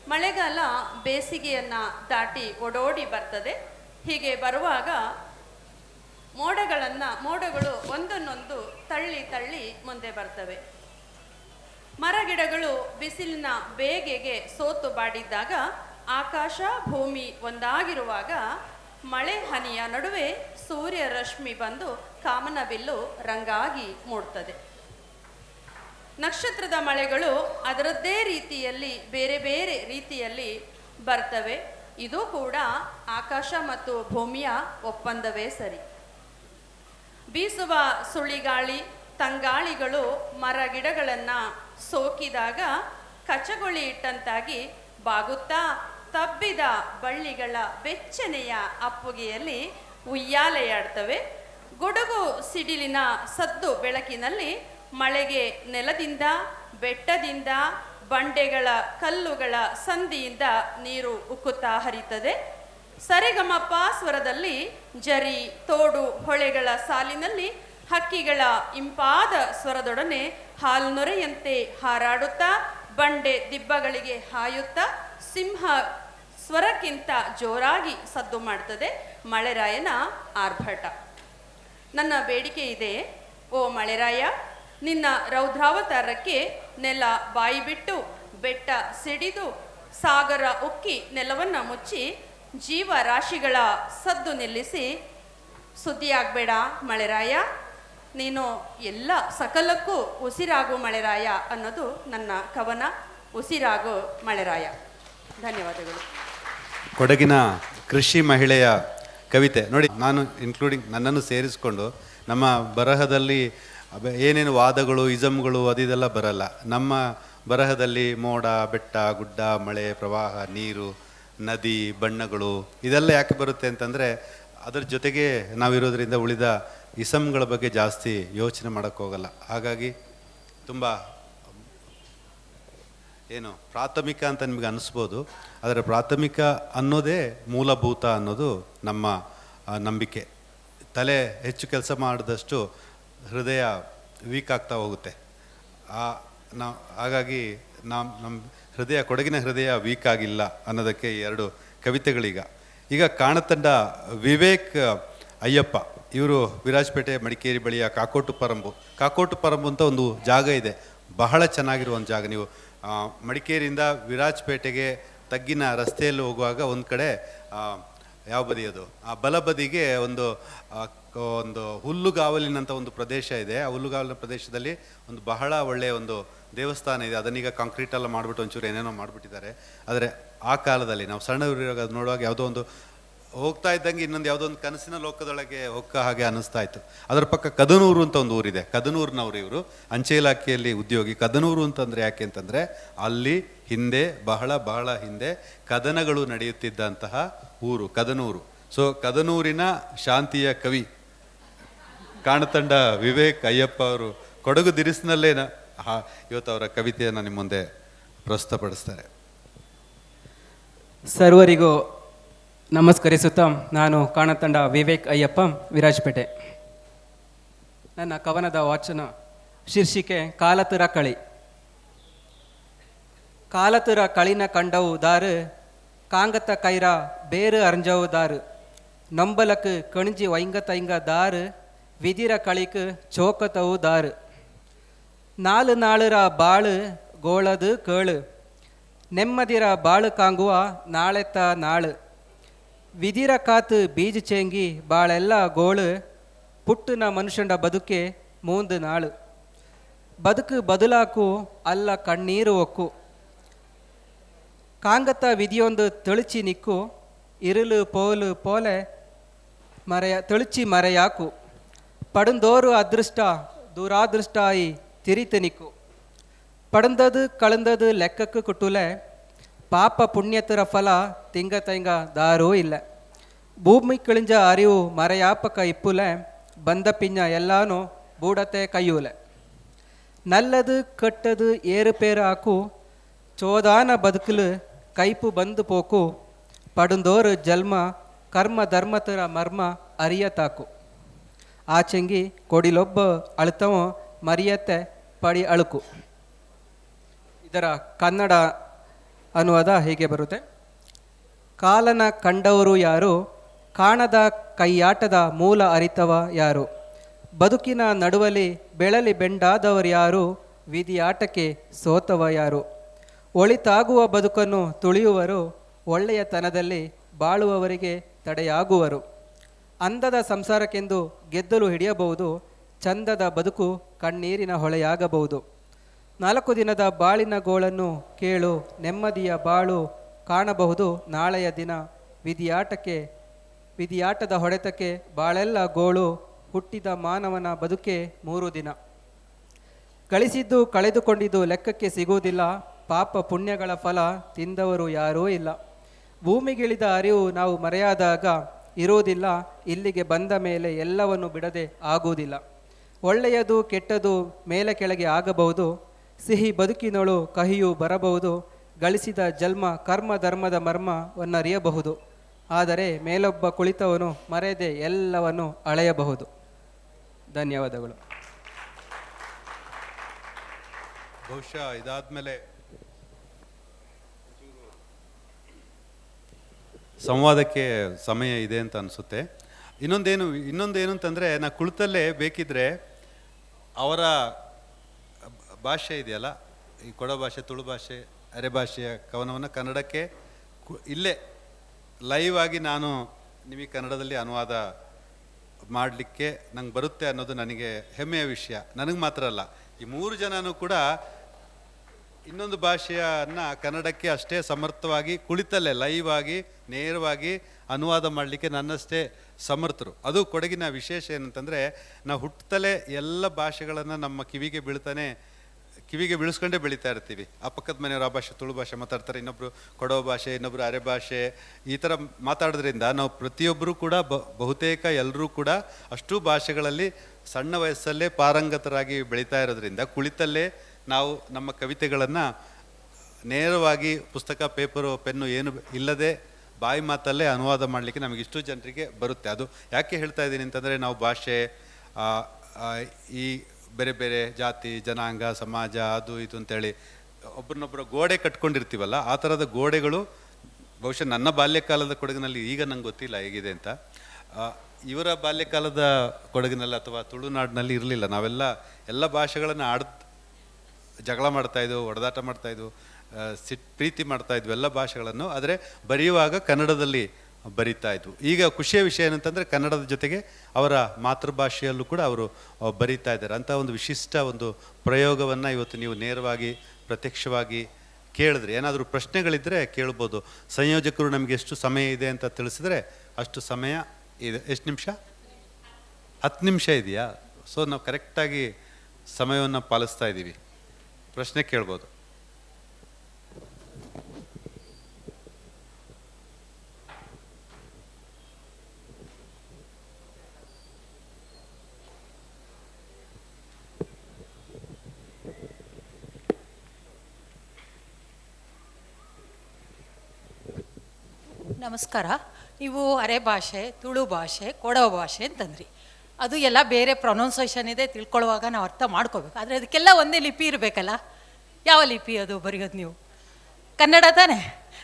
ಮಳೆಗಾಲ ಬೇಸಿಗೆಯನ್ನು ದಾಟಿ ಓಡೋಡಿ ಬರ್ತದೆ. ಹೀಗೆ ಬರುವಾಗ ಮೋಡಗಳನ್ನು, ಮೋಡಗಳು ಒಂದನ್ನೊಂದು ತಳ್ಳಿ ತಳ್ಳಿ ಮುಂದೆ ಬರ್ತವೆ. ಮರಗಿಡಗಳು ಬಿಸಿಲಿನ ಬೇಗೆಗೆ ಸೋತು ಬಾಡಿದ್ದಾಗ ಆಕಾಶ ಭೂಮಿ ಒಂದಾಗಿರುವಾಗ ಮಳೆ ಹನಿಯ ನಡುವೆ ಸೂರ್ಯ ರಶ್ಮಿ ಬಂದು ಕಾಮನಬಿಲ್ಲು ರಂಗಾಗಿ ಮೂಡ್ತದೆ. ನಕ್ಷತ್ರದ ಮಳೆಗಳು ಅದರದ್ದೇ ರೀತಿಯಲ್ಲಿ, ಬೇರೆ ಬೇರೆ ರೀತಿಯಲ್ಲಿ ಬರ್ತವೆ. ಇದು ಕೂಡ ಆಕಾಶ ಮತ್ತು ಭೂಮಿಯ ಒಪ್ಪಂದವೇ ಸರಿ. ಬೀಸುವ ಸುಳಿಗಾಳಿ, ತಂಗಾಳಿಗಳು ಮರ ಗಿಡಗಳನ್ನು ಸೋಕಿದಾಗ ಕಚಗುಳಿ ಇಟ್ಟಂತಾಗಿ ಬಾಗುತ್ತಾ ತಬ್ಬಿದ ಬಳ್ಳಿಗಳ ಬೆಚ್ಚನೆಯ ಅಪ್ಪುಗೆಯಲ್ಲಿ ಉಯ್ಯಾಲೆಯಾಡ್ತವೆ. ಗುಡುಗು ಸಿಡಿಲಿನ ಸದ್ದು ಬೆಳಕಿನಲ್ಲಿ ಮಳೆಗೆ ನೆಲದಿಂದ, ಬೆಟ್ಟದಿಂದ, ಬಂಡೆಗಳ ಕಲ್ಲುಗಳ ಸಂದಿಯಿಂದ ನೀರು ಉಕ್ಕುತ್ತಾ ಹರಿತದೆ ಸರಿಗಮಪ ಸ್ವರದಲ್ಲಿ ಜರಿ, ತೋಡು, ಹೊಳೆಗಳ ಸಾಲಿನಲ್ಲಿ ಹಕ್ಕಿಗಳ ಇಂಪಾದ ಸ್ವರದೊಡನೆ ಹಾಲ್ನೊರೆಯಂತೆ ಹಾರಾಡುತ್ತಾ, ಬಂಡೆ ದಿಬ್ಬಗಳಿಗೆ ಹಾಯುತ್ತಾ, ಸಿಂಹ ಸ್ವರಕ್ಕಿಂತ ಜೋರಾಗಿ ಸದ್ದು ಮಾಡ್ತದೆ ಮಳೆರಾಯನ ಆರ್ಭಟ. ನನ್ನ ಬೇಡಿಕೆ ಇದೆ, ಓ ಮಳೆರಾಯ, ನಿನ್ನ ರೌದ್ರಾವತಾರಕ್ಕೆ ನೆಲ ಬಾಯಿ ಬಿಟ್ಟು ಬೆಟ್ಟ ಸಿಡಿದು ಸಾಗರ ಉಕ್ಕಿ ನೆಲವನ್ನ ಮುಚ್ಚಿ ಜೀವ ರಾಶಿಗಳ ಸದ್ದು ನಿಲ್ಲಿಸಿ ಸುದ್ದಿಯಾಗಬೇಡ ಮಳೆರಾಯ. ನೀನು ಎಲ್ಲ ಸಕಲಕ್ಕೂ ಉಸಿರಾಗು ಮಳೆರಾಯ ಅನ್ನೋದು ನನ್ನ ಕವನ. ಉಸಿರಾಗು ಮಳೆರಾಯ. ಧನ್ಯವಾದಗಳು. ಕೊಡಗಿನ ಕೃಷಿ ಮಹಿಳೆಯ ಕವಿತೆ. ನೋಡಿ, ನಾನು ಇನ್ಕ್ಲೂಡಿಂಗ್ ನನ್ನನ್ನು ಸೇರಿಸಿಕೊಂಡು ನಮ್ಮ ಬರಹದಲ್ಲಿ ಏನೇನು ವಾದಗಳು ಇಸಮ್ಗಳು ಅದಿದೆಲ್ಲ ಬರಲ್ಲ. ನಮ್ಮ ಬರಹದಲ್ಲಿ ಮೋಡ, ಬೆಟ್ಟ, ಗುಡ್ಡ, ಮಳೆ, ಪ್ರವಾಹ, ನೀರು, ನದಿ, ಬಣ್ಣಗಳು ಇದೆಲ್ಲ ಯಾಕೆ ಬರುತ್ತೆ ಅಂತಂದರೆ ಅದರ ಜೊತೆಗೆ ನಾವಿರೋದ್ರಿಂದ ಉಳಿದ ಇಸಮ್ಗಳ ಬಗ್ಗೆ ಜಾಸ್ತಿ ಯೋಚನೆ ಮಾಡೋಕ್ಕೋಗಲ್ಲ ಹಾಗಾಗಿ ತುಂಬ ಏನು ಪ್ರಾಥಮಿಕ ಅಂತ ನಿಮಗೆ ಅನಿಸ್ಬೋದು, ಆದರೆ ಪ್ರಾಥಮಿಕ ಅನ್ನೋದೇ ಮೂಲಭೂತ ಅನ್ನೋದು ನಮ್ಮ ನಂಬಿಕೆ. ತಲೆ ಹೆಚ್ಚು ಕೆಲಸ ಮಾಡಿದಷ್ಟು ಹೃದಯ ವೀಕ್ ಆಗ್ತಾ ಹೋಗುತ್ತೆ. ಆ ನಾವು ಹಾಗಾಗಿ ನಮ್ಮ ನಮ್ಮ ಹೃದಯ, ಕೊಡಗಿನ ಹೃದಯ ವೀಕ್ ಆಗಿಲ್ಲ ಅನ್ನೋದಕ್ಕೆ ಎರಡು ಕವಿತೆಗಳೀಗ. ಈಗ ಕಾಣತಂಡ ವಿವೇಕ್ ಅಯ್ಯಪ್ಪ, ಇವರು ವಿರಾಜಪೇಟೆ ಮಡಿಕೇರಿ ಬಳಿಯ ಕಾಕೋಟು ಪರಂಬು. ಕಾಕೋಟು ಪರಂಬು ಅಂತ ಒಂದು ಜಾಗ ಇದೆ. ಬಹಳ ಚೆನ್ನಾಗಿರುವ ಒಂದು ಜಾಗ. ನೀವು ಮಡಿಕೇರಿಯಿಂದ ವಿರಾಜಪೇಟೆಗೆ ತಗ್ಗಿನ ರಸ್ತೆಯಲ್ಲಿ ಹೋಗುವಾಗ ಒಂದು ಕಡೆ ಯಾವ ಬದಿ ಅದು? ಆ ಬಲಬದಿಗೆ ಒಂದು ಒಂದು ಹುಲ್ಲುಗಾವಲಿನಂಥ ಒಂದು ಪ್ರದೇಶ ಇದೆ. ಆ ಹುಲ್ಲುಗಾವಲಿನ ಪ್ರದೇಶದಲ್ಲಿ ಒಂದು ಬಹಳ ಒಳ್ಳೆಯ ಒಂದು ದೇವಸ್ಥಾನ ಇದೆ. ಅದನ್ನೀಗ ಕಾಂಕ್ರೀಟ್ ಎಲ್ಲ ಮಾಡಿಬಿಟ್ಟು ಒಂಚೂರು ಏನೇನೋ ಮಾಡಿಬಿಟ್ಟಿದ್ದಾರೆ. ಆದರೆ ಆ ಕಾಲದಲ್ಲಿ ನಾವು ಸಣ್ಣವರಿರುವಾಗ ಅದು ನೋಡುವಾಗ ಯಾವುದೋ ಒಂದು ಹೋಗ್ತಾ ಇದ್ದಂಗೆ ಇನ್ನೊಂದು ಯಾವುದೋ ಒಂದು ಕನಸಿನ ಲೋಕದೊಳಗೆ ಹೊಕ್ಕ ಹಾಗೆ ಅನಿಸ್ತಾ ಇತ್ತು. ಅದರ ಪಕ್ಕ ಕದನೂರು ಅಂತ ಒಂದು ಊರಿದೆ. ಕದನೂರಿನವರು ಇವರು. ಅಂಚೆ ಇಲಾಖೆಯಲ್ಲಿ ಉದ್ಯೋಗಿ. ಕದನೂರು ಅಂತಂದ್ರೆ ಯಾಕೆ ಅಂತಂದ್ರೆ ಅಲ್ಲಿ ಹಿಂದೆ, ಬಹಳ ಬಹಳ ಹಿಂದೆ ಕದನಗಳು ನಡೆಯುತ್ತಿದ್ದಂತಹ ಊರು, ಕದನೂರು. ಸೊ ಕದನೂರಿನ ಶಾಂತಿಯ ಕವಿ ಕಾಣತಂಡ ವಿವೇಕ್ ಅಯ್ಯಪ್ಪ ಅವರು ಕೊಡಗು ದಿರಿಸಿನಲ್ಲೇ ಹಾ- ಇವತ್ತು ಅವರ ಕವಿತೆಯನ್ನು ನಿಮ್ಮ ಮುಂದೆ ಪ್ರಸ್ತುತಪಡಿಸ್ತಾರೆ. ಸರ್ವರಿಗೂ ನಮಸ್ಕರಿಸುತ್ತಾ ನಾನು ಕಾಣತಂಡ ವಿವೇಕ್ ಅಯ್ಯಪ್ಪ ವಿರಾಜಪೇಟೆ ನನ್ನ ಕವನದ ವಾಚನ ಶೀರ್ಷಿಕೆ ಕಾಲತುರ ಕಳಿ ಕಾಲತುರ ಕಳಿನ ಕಂಡವು ದಾರು ಕಾಂಗತ ಕೈರ ಬೇರು ಅರಂಜವು ದಾರು நம்பலக்கு கணிஞ்சி வைங்க தைங்க தாரு விதிர களிக்கு சோக்கத்தவு தாரு ನಾಲು ನಾಳರ ಬಾಳು ಗೋಳದು ಕೇಳು ನೆಮ್ಮದಿರ ಬಾಳು ಕಾಂಗುವ ನಾಳೆತ್ತ ನಾಳು ವಿಧಿರ ಕಾತು ಬೀಜ ಚೇಂಗಿ ಬಾಳೆಲ್ಲ ಗೋಳು, ಪುಟ್ಟನ ಮನುಷ್ಯಂಡ ಬದುಕೆ ಮೂಂದು ನಾಳು. ಬದುಕು ಬದಲಾಕು, ಅಲ್ಲ ಕಣ್ಣೀರು ಒಕ್ಕು. ಕಾಂಗತ ವಿಧಿಯೊಂದು ತೆಳುಚಿ ನಿಕ್ಕು ಇರುಳು ಪೋಲು ಪೋಲೆ ಮರೆಯ, ತೆಳುಚಿ ಮರೆಯಾಕು. ಪಡಂದೋರು ಅದೃಷ್ಟ ದೂರಾದೃಷ್ಟ ಆಯಿ ತಿರಿತು ನಿಕ್ಕು. ಪಡಂದದು, ಕಳಂದದು ಲೆಕ್ಕಕ್ಕೆ ಕುಟ್ಟುಲೆ ಪಾಪ ಪುಣ್ಯತರ ಫಲ ತಿಂಗ ತೈಂಗ ದಾರೂ ಇಲ್ಲ ಭೂಮಿ ಕಿಳಿಂಜ ಅರಿವು ಮರೆಯಾಪಕ ಇಪ್ಪುಲೆ ಬಂದ ಪಿಂಜ ಎಲ್ಲಾನು ಬೂಡತೆ ಕೈಯೂಲೆ ನಲ್ಲದು ಕಟ್ಟದು ಏರುಪೇರು ಹಾಕು ಚೋದಾನ ಬದುಕಲು ಕೈಪು ಬಂದು ಪೋಕು ಪಡುಂದೋರು ಜನ್ಮ ಕರ್ಮ ಧರ್ಮತರ ಮರ್ಮ ಅರಿಯತಾಕು ಆಚೆಂಗಿ ಕೊಡಿಲೊಬ್ಬ ಅಳುತ್ತವ ಮರಿಯತ್ತೆ ಪಡಿ ಅಳುಕು ಇದರ ಕನ್ನಡ ಅನುವಾದ ಹೀಗೆ ಬರುತ್ತೆ. ಕಾಲನ ಕಂಡವರು ಯಾರು? ಕಾಣದ ಕೈಯಾಟದ ಮೂಲ ಅರಿತವ ಯಾರು? ಬದುಕಿನ ನಡುವಲಿ ಬೆಳಲಿ ಬೆಂಡಾದವರು ಯಾರು? ವಿಧಿಯಾಟಕ್ಕೆ ಸೋತವ ಯಾರು? ಒಳಿತಾಗುವ ಬದುಕನ್ನು ತುಳಿಯುವರು, ಒಳ್ಳೆಯತನದಲ್ಲಿ ಬಾಳುವವರಿಗೆ ತಡೆಯಾಗುವರು. ಅಂದದ ಸಂಸಾರಕ್ಕೆಂದು ಗೆದ್ದಲು ಹಿಡಿಯಬಹುದು, ಚಂದದ ಬದುಕು ಕಣ್ಣೀರಿನ ಹೊಳೆಯಾಗಬಹುದು. ನಾಲ್ಕು ದಿನದ ಬಾಳಿನ ಗೋಳನ್ನು ಕೇಳು, ನೆಮ್ಮದಿಯ ಬಾಳು ಕಾಣಬಹುದು. ನಾಳೆಯ ದಿನ ವಿಧಿಯಾಟಕ್ಕೆ, ವಿಧಿಯಾಟದ ಹೊಡೆತಕ್ಕೆ ಬಾಳೆಲ್ಲ ಗೋಳು ಹುಟ್ಟಿದ ಮಾನವನ ಬದುಕೆ ಮೂರು ದಿನ. ಗಳಿಸಿದ್ದು ಕಳೆದುಕೊಂಡಿದ್ದು ಲೆಕ್ಕಕ್ಕೆ ಸಿಗುವುದಿಲ್ಲ. ಪಾಪ ಪುಣ್ಯಗಳ ಫಲ ತಿಂದವರು ಯಾರೂ ಇಲ್ಲ. ಭೂಮಿಗಿಳಿದ ಅರಿವು ನಾವು ಮರೆಯಾದಾಗ ಇರುವುದಿಲ್ಲ. ಇಲ್ಲಿಗೆ ಬಂದ ಮೇಲೆ ಎಲ್ಲವನ್ನು ಬಿಡದೆ ಆಗುವುದಿಲ್ಲ. ಒಳ್ಳೆಯದು ಕೆಟ್ಟದು ಮೇಲೆ ಕೆಳಗೆ ಆಗಬಹುದು. ಸಿಹಿ ಬದುಕಿನೊಳು ಕಹಿಯು ಬರಬಹುದು, ಗಳಿಸಿದ ಜನ್ಮ ಕರ್ಮ ಧರ್ಮದ ಮರ್ಮವನ್ನರಿಯಬಹುದು ಆದರೆ ಮೇಲೊಬ್ಬ ಕುಳಿತವನು ಮರೆಯದೆ ಎಲ್ಲವನ್ನು ಅಳೆಯಬಹುದು. ಧನ್ಯವಾದಗಳು. ಬಹುಶಃ ಇದಾದ್ಮೇಲೆ ಸಂವಾದಕ್ಕೆ ಸಮಯ ಇದೆ ಅಂತ ಅನಿಸುತ್ತೆ. ಇನ್ನೊಂದೇನು ಇನ್ನೊಂದೇನು ಅಂತಂದರೆ ನಾ ಕುಳಿತಲ್ಲೇ ಬೇಕಿದ್ರೆ ಅವರ ಭಾಷೆ ಇದೆಯಲ್ಲ, ಈ ಕೊಡ ಭಾಷೆ, ತುಳು ಭಾಷೆ, ಅರೆ ಭಾಷೆಯ ಕವನವನ್ನು ಕನ್ನಡಕ್ಕೆ ಇಲ್ಲೇ ಲೈವ್ ಆಗಿ ನಾನು ನಿಮಗೆ ಕನ್ನಡದಲ್ಲಿ ಅನುವಾದ ಮಾಡಲಿಕ್ಕೆ ನಂಗೆ ಬರುತ್ತೆ ಅನ್ನೋದು ನನಗೆ ಹೆಮ್ಮೆಯ ವಿಷಯ. ನನಗೆ ಮಾತ್ರ ಅಲ್ಲ, ಈ ಮೂರು ಜನನೂ ಕೂಡ ಇನ್ನೊಂದು ಭಾಷೆಯನ್ನು ಕನ್ನಡಕ್ಕೆ ಅಷ್ಟೇ ಸಮರ್ಥವಾಗಿ, ಕುಳಿತಲ್ಲೇ ಲೈವ್ ಆಗಿ, ನೇರವಾಗಿ ಅನುವಾದ ಮಾಡಲಿಕ್ಕೆ ನನ್ನಷ್ಟೇ ಸಮರ್ಥರು. ಅದು ಕೊಡಗಿನ ವಿಶೇಷ ಏನಂತಂದರೆ ನಾವು ಹುಟ್ಟುತ್ತಲೇ ಎಲ್ಲ ಭಾಷೆಗಳನ್ನು ನಮ್ಮ ಕಿವಿಗೆ ಬೀಳ್ತಾನೆ ಕಿವಿಗೆ ಬೀಳಿಸ್ಕೊಂಡೇ ಬೆಳೀತಾ ಇರ್ತೀವಿ. ಆ ಪಕ್ಕದ ಮನೆಯವರು ಆ ಭಾಷೆ, ತುಳು ಭಾಷೆ ಮಾತಾಡ್ತಾರೆ. ಇನ್ನೊಬ್ಬರು ಕೊಡೋ ಭಾಷೆ ಇನ್ನೊಬ್ಬರು ಅರೆ ಭಾಷೆ, ಈ ಥರ ಮಾತಾಡೋದ್ರಿಂದ ನಾವು ಪ್ರತಿಯೊಬ್ಬರೂ ಕೂಡ ಬಹುತೇಕ ಎಲ್ಲರೂ ಕೂಡ ಅಷ್ಟು ಭಾಷೆಗಳಲ್ಲಿ ಸಣ್ಣ ವಯಸ್ಸಲ್ಲೇ ಪಾರಂಗತರಾಗಿ ಬೆಳೀತಾ ಇರೋದ್ರಿಂದ ಕುಳಿತಲ್ಲೇ ನಾವು ನಮ್ಮ ಕವಿತೆಗಳನ್ನು ನೇರವಾಗಿ ಪುಸ್ತಕ, ಪೇಪರು, ಪೆನ್ನು ಏನು ಇಲ್ಲದೆ ಬಾಯಿ ಮಾತಲ್ಲೇ ಅನುವಾದ ಮಾಡಲಿಕ್ಕೆ ನಮಗೆ ಇಷ್ಟು ಜನರಿಗೆ ಬರುತ್ತೆ. ಅದು ಯಾಕೆ ಹೇಳ್ತಾ ಇದ್ದೀನಿ ಅಂತಂದರೆ ನಾವು ಭಾಷೆ ಈ ಬೇರೆ ಬೇರೆ ಜಾತಿ, ಜನಾಂಗ, ಸಮಾಜ, ಅದು ಇದು ಅಂತೇಳಿ ಒಬ್ಬರನ್ನೊಬ್ಬರ ಗೋಡೆ ಕಟ್ಕೊಂಡಿರ್ತೀವಲ್ಲ, ಆ ಥರದ ಗೋಡೆಗಳು ಬಹುಶಃ ನನ್ನ ಬಾಲ್ಯಕಾಲದ ಕೊಡಗಿನಲ್ಲಿ ಈಗ ನಂಗೆ ಗೊತ್ತಿಲ್ಲ ಹೇಗಿದೆ ಅಂತ. ಇವರ ಬಾಲ್ಯಕಾಲದ ಕೊಡಗಿನಲ್ಲಿ ಅಥವಾ ತುಳುನಾಡಿನಲ್ಲಿ ಇರಲಿಲ್ಲ. ನಾವೆಲ್ಲ ಎಲ್ಲ ಭಾಷೆಗಳನ್ನು ಆಡ್, ಜಗಳ ಮಾಡ್ತಾಯಿದ್ವು ಹೊಡೆದಾಟ ಮಾಡ್ತಾಯಿದ್ವು ಸಿಟ್, ಪ್ರೀತಿ ಮಾಡ್ತಾಯಿದ್ವು ಎಲ್ಲ ಭಾಷೆಗಳನ್ನು. ಆದರೆ ಬರೆಯುವಾಗ ಕನ್ನಡದಲ್ಲಿ ಬರಿತಾ ಇದ್ವು. ಈಗ ಖುಷಿಯ ವಿಷಯ ಏನಂತಂದರೆ ಕನ್ನಡದ ಜೊತೆಗೆ ಅವರ ಮಾತೃಭಾಷೆಯಲ್ಲೂ ಕೂಡ ಅವರು ಬರಿತಾ ಇದ್ದಾರೆ. ಅಂಥ ಒಂದು ವಿಶಿಷ್ಟ ಒಂದು ಪ್ರಯೋಗವನ್ನು ಇವತ್ತು ನೀವು ನೇರವಾಗಿ, ಪ್ರತ್ಯಕ್ಷವಾಗಿ ಕೇಳಿದ್ರೆ, ಏನಾದರೂ ಪ್ರಶ್ನೆಗಳಿದ್ದರೆ ಕೇಳ್ಬೋದು. ಸಂಯೋಜಕರು ನಮಗೆ ಎಷ್ಟು ಸಮಯ ಇದೆ ಅಂತ ತಿಳಿಸಿದ್ರೆ ಅಷ್ಟು ಸಮಯ ಇದೆ. ಎಷ್ಟು ನಿಮಿಷ? ಹತ್ತು ನಿಮಿಷ ಇದೆಯಾ? ಸೊ ನಾವು ಕರೆಕ್ಟಾಗಿ ಸಮಯವನ್ನು ಪಾಲಿಸ್ತಾ ಇದ್ದೀವಿ. ಪ್ರಶ್ನೆ ಕೇಳ್ಬೋದು. ನಮಸ್ಕಾರ. ನೀವು ಅರೆ ಭಾಷೆ, ತುಳು ಭಾಷೆ, ಕೊಡವ ಭಾಷೆ ಅಂತಂದ್ರಿ. ಅದು ಎಲ್ಲ ಬೇರೆ ಪ್ರೊನೌನ್ಸೇಷನ್ ಇದೆ, ತಿಳ್ಕೊಳ್ಳುವಾಗ ನಾವು ಅರ್ಥ ಮಾಡ್ಕೋಬೇಕು. ಆದರೆ ಅದಕ್ಕೆಲ್ಲ ಒಂದೇ ಲಿಪಿ ಇರಬೇಕಲ್ಲ? ಯಾವ ಲಿಪಿ ಅದು ಬರೆಯೋದು ನೀವು? ಕನ್ನಡ ತಾನೇ?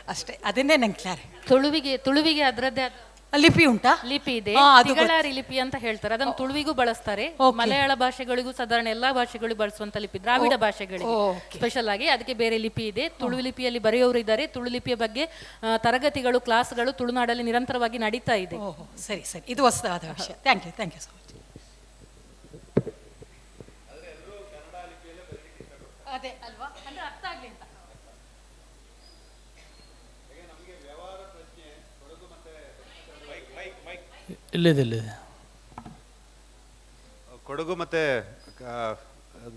ಅಷ್ಟೇ, ಅದನ್ನೇ ನಂಗೆ ಕ್ಲಾರಿ ತುಳುವಿಗೆ ತುಳುವಿಗೆ ಅದರದ್ದೇ ಲಿಪಿ ಉಂಟಾ? ಲಿಪಿ ಇದೆ. ಹಾ, ಅದು ಗೊತ್ತು. ತಿಗಳಾರಿ ಲಿಪಿ ಅಂತ ಹೇಳ್ತಾರೆ. ಅದನ್ನು ತುಳುವಿಗೂ ಬಳಸ್ತಾರೆ. Okay. ಮಲಯಾಳ ಭಾಷೆಗಳಿಗೂ ಸಾಧಾರಣ ಎಲ್ಲಾ ಭಾಷೆಗಳಿಗೂ ಬಳಸುವಂತ ಲಿಪಿ ದ್ರಾವಿಡ ಭಾಷೆಗಳಿಗೆ. Okay. ಸ್ಪೆಷಲ್ ಆಗಿ ಅದಕ್ಕೆ ಬೇರೆ ಲಿಪಿ ಇದೆ. ತುಳು ಲಿಪಿಯಲ್ಲಿ ಬರೆಯೋರು ಇದ್ದಾರೆ. ತುಳು ಲಿಪಿಯ ಬಗ್ಗೆ ಆ, ತರಗತಿಗಳು ಕ್ಲಾಸ್ಗಳು ತುಳುನಾಡಲ್ಲಿ ನಿರಂತರವಾಗಿ ನಡೀತಾ ಇದೆ. ಓಹೋ ಸರಿ ಸರಿ. ಇದು ಹೊಸದಾದ ವಿಷಯ. Thank you thank you so much ಅದೇ ಅಲ್ವಾ ಅಂದ್ರೆ ಅರ್ಥ ಆಗಲಿ ಅಂತ ಇಲ್ಲಿದೆ ಇಲ್ಲಿದೆ ಕೊಡಗು ಮತ್ತು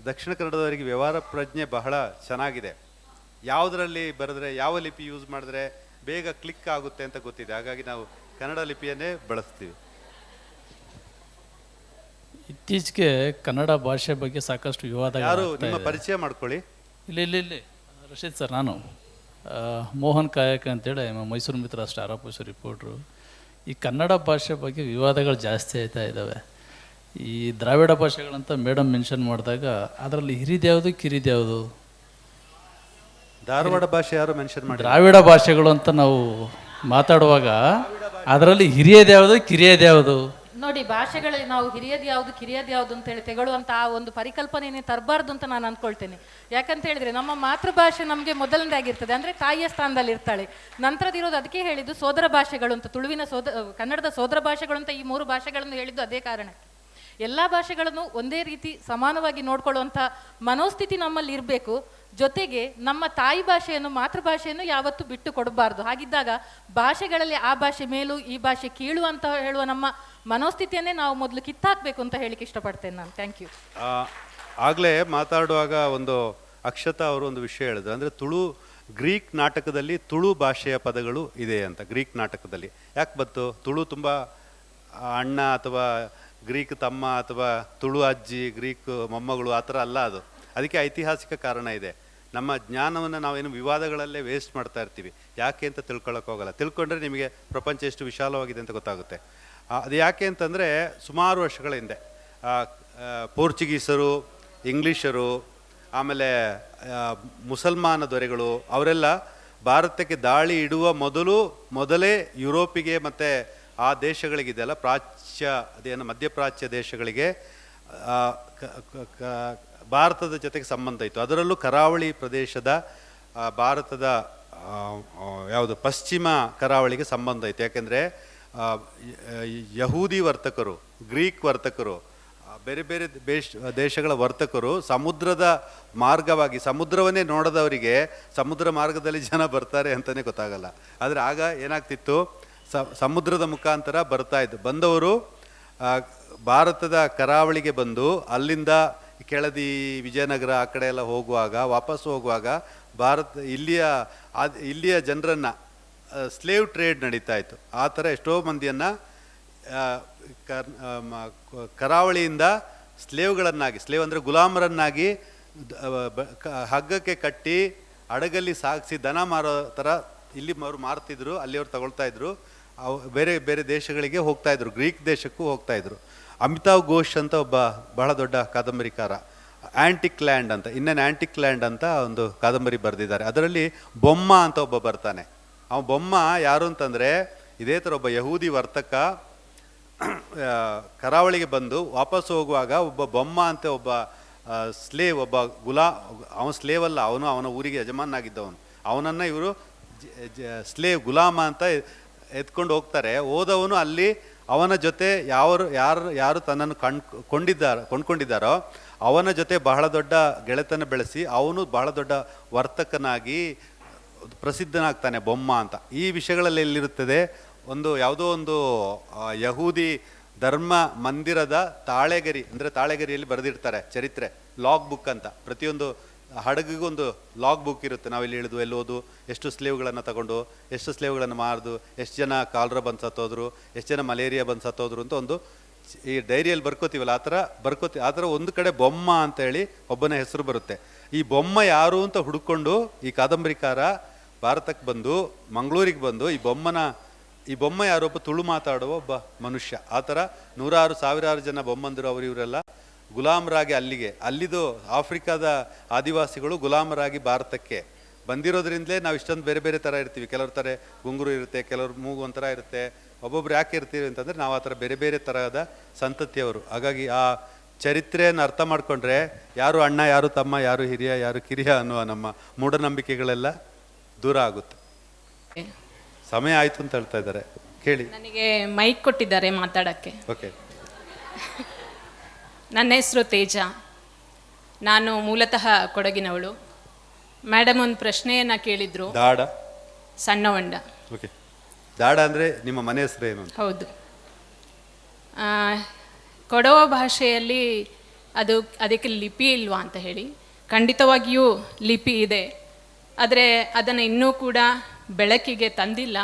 ದಕ್ಷಿಣ ಕನ್ನಡದವರಿಗೆ ವ್ಯವಹಾರ ಪ್ರಜ್ಞೆ ಬಹಳ ಚೆನ್ನಾಗಿದೆ. ಯಾವುದರಲ್ಲಿ ಬರೆದ್ರೆ ಯಾವ ಲಿಪಿ ಯೂಸ್ ಮಾಡಿದ್ರೆ ಬೇಗ ಕ್ಲಿಕ್ ಆಗುತ್ತೆ ಅಂತ ಗೊತ್ತಿದೆ. ಹಾಗಾಗಿ ನಾವು ಕನ್ನಡ ಲಿಪಿಯನ್ನೇ ಬಳಸ್ತೀವಿ. ಇತ್ತೀಚೆಗೆ ಕನ್ನಡ ಭಾಷೆ ಬಗ್ಗೆ ಸಾಕಷ್ಟು ವಿವಾದ ಯಾರು ನಿಮ್ಮ ಪರಿಚಯ ಮಾಡ್ಕೊಳ್ಳಿ. ಇಲ್ಲಿ ಇಲ್ಲಿ ಇಲ್ಲಿ. ರಶೀದ್ ಸರ್ ನಾನು. ಮೋಹನ್ ಕಾಯಕ ಅಂತೇಳಿ Mysuru Mitra star officer reporter ಈ ಕನ್ನಡ ಭಾಷೆ ಬಗ್ಗೆ ವಿವಾದಗಳು ಜಾಸ್ತಿ ಆಯ್ತಾ ಇದ್ದಾವೆ. ಈ ದ್ರಾವಿಡ ಭಾಷೆಗಳಂತ ಮೇಡಮ್ ಮೆನ್ಷನ್ ಮಾಡಿದಾಗ ಅದರಲ್ಲಿ ಹಿರಿದ್ಯಾವುದು ಕಿರಿದ್ಯಾವುದು ಧಾರವಾಡ ಭಾಷೆ ಯಾರು ಮೆನ್ಷನ್ ಮಾಡಿ ದ್ರಾವಿಡ ಭಾಷೆಗಳು ಅಂತ ನಾವು ಮಾತಾಡುವಾಗ ಅದರಲ್ಲಿ ಹಿರಿಯದ್ಯಾವುದು ಕಿರಿಯದ್ಯಾವುದು ನೋಡಿ, ಭಾಷೆಗಳಲ್ಲಿ ನಾವು ಹಿರಿಯದು ಯಾವುದು, ಕಿರಿಯದು ಯಾವುದು ಅಂತ ಹೇಳಿ ತೆಗೊಳ್ಳುವಂತ ಆ ಒಂದು ಪರಿಕಲ್ಪನೆಯೇ ತರಬಾರ್ದು ಅಂತ ನಾನು ಅಂದ್ಕೊಳ್ತೇನೆ ಯಾಕಂತ ಹೇಳಿದ್ರೆ, ನಮ್ಮ ಮಾತೃಭಾಷೆ ನಮಗೆ ಮೊದಲನೇದಾಗಿರ್ತದೆ ಅಂದ್ರೆ ತಾಯಿಯ ಸ್ಥಾನದಲ್ಲಿ ಇರ್ತಾಳೆ. ನಂತರದಿರೋದು ಅದಕ್ಕೆ ಹೇಳಿದ್ದು ಸೋದರ ಭಾಷೆಗಳು ಅಂತ, ತುಳುವಿನ ಸೋದ, ಕನ್ನಡದ ಸೋದರ ಭಾಷೆಗಳು ಅಂತ ಈ ಮೂರು ಭಾಷೆಗಳನ್ನು ಹೇಳಿದ್ದು ಅದೇ ಕಾರಣಕ್ಕೆ. ಎಲ್ಲ ಭಾಷೆಗಳನ್ನು ಒಂದೇ ರೀತಿ ಸಮಾನವಾಗಿ ನೋಡ್ಕೊಳ್ಳುವಂಥ ಮನೋಸ್ಥಿತಿ ನಮ್ಮಲ್ಲಿ ಇರಬೇಕು. ಜೊತೆಗೆ ನಮ್ಮ ತಾಯಿ ಭಾಷೆಯನ್ನು, ಮಾತೃಭಾಷೆಯನ್ನು ಯಾವತ್ತೂ ಬಿಟ್ಟು ಕೊಡಬಾರ್ದು. ಹಾಗಿದ್ದಾಗ ಭಾಷೆಗಳಲ್ಲಿ ಆ ಭಾಷೆ ಮೇಲೂ, ಈ ಭಾಷೆ ಕೀಳು ಅಂತ ಹೇಳುವ ನಮ್ಮ ಮನೋಸ್ಥಿತಿಯನ್ನೇ ನಾವು ಮೊದಲು ಕಿತ್ತಾಕ್ಬೇಕು ಅಂತ ಹೇಳಿಕ್ಕೆ ಇಷ್ಟಪಡ್ತೇನೆ ನಾನು. ಥ್ಯಾಂಕ್ ಯು ಆಗಲೇ ಮಾತಾಡುವಾಗ ಒಂದು ಅಕ್ಷತಾ ಅವರು ಒಂದು ವಿಷಯ ಹೇಳಿದ್ರು. ಅಂದರೆ ತುಳು, ಗ್ರೀಕ್ ನಾಟಕದಲ್ಲಿ ತುಳು ಭಾಷೆಯ ಪದಗಳು ಇದೆ ಅಂತ, ಗ್ರೀಕ್ ನಾಟಕದಲ್ಲಿ. ಯಾಕೆ ಬಂತು? ತುಳು ತುಂಬ ಅಣ್ಣ ಅಥವಾ ಗ್ರೀಕ್ ತಮ್ಮ ಅಥವಾ ತುಳು ಅಜ್ಜಿ, ಗ್ರೀಕ್ ಮೊಮ್ಮಗಳು, ಆ ಥರ ಅಲ್ಲ ಅದು. ಅದಕ್ಕೆ ಐತಿಹಾಸಿಕ ಕಾರಣ ಇದೆ. ನಮ್ಮ ಜ್ಞಾನವನ್ನು ನಾವೇನು ವಿವಾದಗಳಲ್ಲೇ ವೇಸ್ಟ್ ಮಾಡ್ತಾ ಇರ್ತೀವಿ. ಯಾಕೆ ಅಂತ ತಿಳ್ಕೊಳ್ಳೋಕೆ ಹೋಗಲ್ಲ. ತಿಳ್ಕೊಂಡ್ರೆ ನಿಮಗೆ ಪ್ರಪಂಚ ಎಷ್ಟು ವಿಶಾಲವಾಗಿದೆ ಅಂತ ಗೊತ್ತಾಗುತ್ತೆ. ಅದು ಯಾಕೆ ಅಂತಂದರೆ ಸುಮಾರು ವರ್ಷಗಳ ಹಿಂದೆ ಪೋರ್ಚುಗೀಸರು, ಇಂಗ್ಲೀಷರು, ಆಮೇಲೆ ಮುಸಲ್ಮಾನ ದೊರೆಗಳು, ಅವರೆಲ್ಲ ಭಾರತಕ್ಕೆ ದಾಳಿ ಇಡುವ ಮೊದಲು ಮೊದಲೇ ಯುರೋಪಿಗೆ ಮತ್ತು ಆ ದೇಶಗಳಿಗಿದೆಯಲ್ಲ, ಪ್ರಾಚ್ಯ, ಅದೇನು ಮಧ್ಯಪ್ರಾಚ್ಯ ದೇಶಗಳಿಗೆ ಭಾರತದ ಜೊತೆಗೆ ಸಂಬಂಧ ಇತ್ತು. ಅದರಲ್ಲೂ ಕರಾವಳಿ ಪ್ರದೇಶದ ಭಾರತದ ಯಾವುದು ಪಶ್ಚಿಮ ಕರಾವಳಿಗೆ ಸಂಬಂಧ ಇತ್ತು. ಯಾಕೆಂದರೆ ಯಹೂದಿ ವರ್ತಕರು, ಗ್ರೀಕ್ ವರ್ತಕರು ಬೇರೆ ಬೇರೆ ದೇಶ, ದೇಶಗಳ ವರ್ತಕರು ಸಮುದ್ರದ ಮಾರ್ಗವಾಗಿ, ಸಮುದ್ರವನ್ನೇ ನೋಡದವರಿಗೆ ಸಮುದ್ರ ಮಾರ್ಗದಲ್ಲಿ ಜನ ಬರ್ತಾರೆ ಅಂತಲೇ ಗೊತ್ತಾಗಲ್ಲ. ಆದರೆ ಆಗ ಏನಾಗ್ತಿತ್ತು? ಸಮುದ್ರದ ಮುಖಾಂತರ ಬರ್ತಾ ಇದ್ದು. ಬಂದವರು ಭಾರತದ ಕರಾವಳಿಗೆ ಬಂದು ಅಲ್ಲಿಂದ ಕೆಳದಿ ವಿಜಯನಗರ ಆ ಕಡೆ ಎಲ್ಲ ಹೋಗುವಾಗ ವಾಪಸ್ ಹೋಗುವಾಗ ಭಾರತ, ಇಲ್ಲಿಯ ಇಲ್ಲಿಯ ಜನರನ್ನು ಸ್ಲೇವ್ ಟ್ರೇಡ್ ನಡೀತಾ ಇತ್ತು. ಆ ಥರ ಎಷ್ಟೋ ಮಂದಿಯನ್ನು ಕರಾವಳಿಯಿಂದ ಸ್ಲೇವ್ಗಳನ್ನಾಗಿ ಸ್ಲೇವ್ ಅಂದರೆ ಗುಲಾಮರನ್ನಾಗಿ ಹಗ್ಗಕ್ಕೆ ಕಟ್ಟಿ ಹಡಗಲ್ಲಿ ಸಾಗಿಸಿ ದನ ಮಾರೋ ಥರ ಇಲ್ಲಿ ಅವರು ಮಾರ್ತಿದ್ರು, ಅಲ್ಲಿ ಅವ್ರು ತಗೊಳ್ತಾ ಇದ್ರು. ಬೇರೆ ಬೇರೆ ದೇಶಗಳಿಗೆ ಹೋಗ್ತಾ ಇದ್ರು. ಗ್ರೀಕ್ ದೇಶಕ್ಕೂ ಹೋಗ್ತಾ ಇದ್ರು. ಅಮಿತಾವ್ ಘೋಷ್ ಅಂತ ಒಬ್ಬ ಬಹಳ ದೊಡ್ಡ ಕಾದಂಬರಿಕಾರ ಆ್ಯಂಟಿಕ್ ಲ್ಯಾಂಡ್ ಅಂತ, ಇನ್ನೇನು ಆ್ಯಂಟಿಕ್ ಲ್ಯಾಂಡ್ ಅಂತ ಒಂದು ಕಾದಂಬರಿ ಬರೆದಿದ್ದಾರೆ. ಅದರಲ್ಲಿ ಬೊಮ್ಮ ಅಂತ ಒಬ್ಬ ಬರ್ತಾನೆ. ಅವ ಬೊಮ್ಮ ಯಾರು ಅಂತಂದರೆ, ಇದೇ ಥರ ಒಬ್ಬ ಯಹೂದಿ ವರ್ತಕ ಕರಾವಳಿಗೆ ಬಂದು ವಾಪಸ್ ಹೋಗುವಾಗ ಒಬ್ಬ ಬೊಮ್ಮ ಅಂತ ಒಬ್ಬ ಸ್ಲೇವ್ ಒಬ್ಬ ಗುಲಾ ಅವನ ಸ್ಲೇವ್ ಅಲ್ಲ, ಅವನು ಅವನ ಊರಿಗೆ ಯಜಮಾನಾಗಿದ್ದವನು ಅವನನ್ನು ಇವರು ಸ್ಲೇವ್ ಗುಲಾಮ ಅಂತ ಎತ್ಕೊಂಡು ಹೋಗ್ತಾರೆ. ಹೋದವನು ಅಲ್ಲಿ ಅವನ ಜೊತೆ ಯಾರು ಯಾರು ಯಾರು ತನ್ನನ್ನು ಕಣ್, ಕೊಂಡಿದ್ದಾರೋ, ಕೊಂಡ್ಕೊಂಡಿದ್ದಾರೋ ಅವನ ಜೊತೆ ಬಹಳ ದೊಡ್ಡ ಗೆಳೆತನ ಬೆಳೆಸಿ ಅವನು ಬಹಳ ದೊಡ್ಡ ವರ್ತಕನಾಗಿ ಪ್ರಸಿದ್ಧನಾಗ್ತಾನೆ ಬೊಮ್ಮ ಅಂತ. ಈ ವಿಷಯಗಳಲ್ಲಿ ಎಲ್ಲಿರುತ್ತದೆ? ಒಂದು ಯಾವುದೋ ಒಂದು ಯಹೂದಿ ಧರ್ಮ ಮಂದಿರದ ತಾಳೆಗರಿ, ಅಂದರೆ ತಾಳೆಗರಿಯಲ್ಲಿ ಬರೆದಿರ್ತಾರೆ ಚರಿತ್ರೆ ಲಾಗ್ ಬುಕ್ ಅಂತ. ಪ್ರತಿಯೊಂದು ಹಡಗಿಗೂ ಒಂದು ಲಾಗ್ ಬುಕ್ ಇರುತ್ತೆ. ನಾವಿಲ್ಲಿ ಇಳಿದು ಎಲ್ಲಿ ಹೋದು ಎಷ್ಟು ಸ್ಲೇವ್ಗಳನ್ನು ತಗೊಂಡು, ಎಷ್ಟು ಸ್ಲೇವ್ಗಳನ್ನು ಮಾರ್ದು, ಎಷ್ಟು ಜನ ಕಾಲ್ರ ಬಂದು ಸತ್ತೋದ್ರು, ಎಷ್ಟು ಜನ ಮಲೇರಿಯಾ ಬಂದು ಸತ್ತೋದ್ರು ಅಂತ ಒಂದು ಈ ಡೈರಿಯಲ್ಲಿ ಬರ್ಕೋತೀವಲ್ಲ, ಆ ಥರ ಬರ್ಕೋತಿ, ಆ ಥರ ಒಂದು ಕಡೆ ಬೊಮ್ಮ ಅಂತ ಹೇಳಿ ಒಬ್ಬನ ಹೆಸರು ಬರುತ್ತೆ. ಈ ಬೊಮ್ಮ ಯಾರು ಅಂತ ಹುಡುಕೊಂಡು ಈ ಕಾದಂಬರಿಕಾರ ಭಾರತಕ್ಕೆ ಬಂದು, ಮಂಗಳೂರಿಗೆ ಬಂದು ಈ ಬೊಮ್ಮನ, ಈ ಬೊಮ್ಮ ಯಾರೊಬ್ಬ ತುಳು ಮಾತಾಡುವ ಒಬ್ಬ ಮನುಷ್ಯ. ಆ ಥರ ನೂರಾರು ಸಾವಿರಾರು ಜನ ಬೊಮ್ಮಂದರು ಅವರು ಇವರೆಲ್ಲ ಗುಲಾಮರಾಗಿ ಅಲ್ಲಿಗೆ ಅಲ್ಲಿದು ಆಫ್ರಿಕಾದ ಆದಿವಾಸಿಗಳು ಗುಲಾಮರಾಗಿ ಭಾರತಕ್ಕೆ ಬಂದಿರೋದ್ರಿಂದಲೇ ನಾವು ಇಷ್ಟೊಂದು ಬೇರೆ ಬೇರೆ ಥರ ಇರ್ತೀವಿ. ಕೆಲವ್ರ ಥರ ಗುಂಗುರು ಇರುತ್ತೆ ಕೆಲವ್ರ ಮೂಗು ಒಂಥರ ಇರುತ್ತೆ. ಒಬ್ಬೊಬ್ರು ಯಾಕೆ ಇರ್ತೀವಿ ಅಂತಂದರೆ ನಾವು ಆ ಥರ ಬೇರೆ ಬೇರೆ ಥರದ ಸಂತತಿಯವರು. ಹಾಗಾಗಿ ಆ ಚರಿತ್ರೆಯನ್ನು ಅರ್ಥ ಮಾಡಿಕೊಂಡ್ರೆ ಯಾರು ಅಣ್ಣ ಯಾರು ತಮ್ಮ ಯಾರು ಹಿರಿಯ ಯಾರು ಕಿರಿಯ ಅನ್ನುವ ನಮ್ಮ ಮೂಢನಂಬಿಕೆಗಳೆಲ್ಲ ದೂರ ಆಗುತ್ತೆ. ಸಮಯ ಆಯಿತು ಅಂತ ಹೇಳ್ತಾ ಇದ್ದಾರೆ. ಕೇಳಿ. ನನಗೆ ಮೈಕ್ ಕೊಟ್ಟಿದ್ದಾರೆ ಮಾತಾಡೋಕ್ಕೆ. ಓಕೆ ನನ್ನ ಹೆಸರು ತೇಜ. ನಾನು ಮೂಲತಃ ಕೊಡಗಿನವಳು. ಮೇಡಮ್ ಒಂದು ಪ್ರಶ್ನೆಯನ್ನ ಕೇಳಿದ್ರು. ದಾಡ. ಸಣ್ಣವಂಡ ಓಕೆ. ದಾಡ ಅಂದರೆ ನಿಮ್ಮ ಮನೆ ಹೆಸರು ಏನು ಅಂತ? ಹೌದು. ಆ, ಕೊಡವ ಭಾಷೆಯಲ್ಲಿ ಅದು ಅದಕ್ಕೆ ಲಿಪಿ ಇಲ್ವಾ ಅಂತ ಹೇಳಿ. ಖಂಡಿತವಾಗಿಯೂ ಲಿಪಿ ಇದೆ. ಆದರೆ ಅದನ್ನು ಇನ್ನೂ ಕೂಡ ಬೆಳಕಿಗೆ ತಂದಿಲ್ಲ.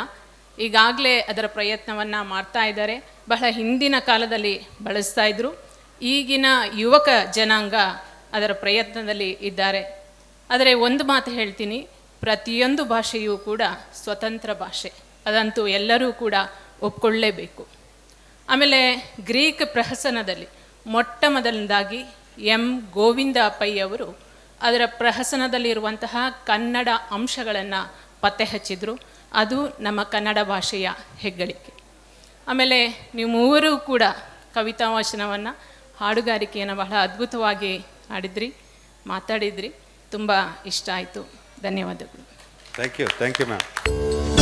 ಈಗಾಗಲೇ ಅದರ ಪ್ರಯತ್ನವನ್ನು ಮಾಡ್ತಾ ಇದ್ದಾರೆ. ಬಹಳ ಹಿಂದಿನ ಕಾಲದಲ್ಲಿ ಬಳಸ್ತಾ ಇದ್ರು. ಈಗಿನ ಯುವಕ ಜನಾಂಗ ಅದರ ಪ್ರಯತ್ನದಲ್ಲಿ ಇದ್ದಾರೆ. ಆದರೆ ಒಂದು ಮಾತು ಹೇಳ್ತೀನಿ, ಪ್ರತಿಯೊಂದು ಭಾಷೆಯೂ ಕೂಡ ಸ್ವತಂತ್ರ ಭಾಷೆ. ಅದಂತೂ ಎಲ್ಲರೂ ಕೂಡ ಒಪ್ಕೊಳ್ಳೇಬೇಕು. ಆಮೇಲೆ ಗ್ರೀಕ್ ಪ್ರಹಸನದಲ್ಲಿ ಮೊಟ್ಟ ಮೊದಲನೇದಾಗಿ ಎಂ. ಗೋವಿಂದ ಪೈ ಅವರು ಅದರ ಪ್ರಹಸನದಲ್ಲಿರುವಂತಹ ಕನ್ನಡ ಅಂಶಗಳನ್ನು ಪತ್ತೆ ಹಚ್ಚಿದ್ರು. ಅದು ನಮ್ಮ ಕನ್ನಡ ಭಾಷೆಯ ಹೆಗ್ಗಳಿಕೆ. ಆಮೇಲೆ ನೀವು ಮೂವರೂ ಕೂಡ ಕವಿತಾ ವಾಚನವನ್ನು ಹಾಡುಗಾರಿಕೆಯನ್ನು ಬಹಳ ಅದ್ಭುತವಾಗಿ ಆಡಿದ್ರಿ ಮಾತಾಡಿದ್ರಿ. ತುಂಬ ಇಷ್ಟ ಆಯಿತು. ಧನ್ಯವಾದಗಳು. Thank you thank you ma'am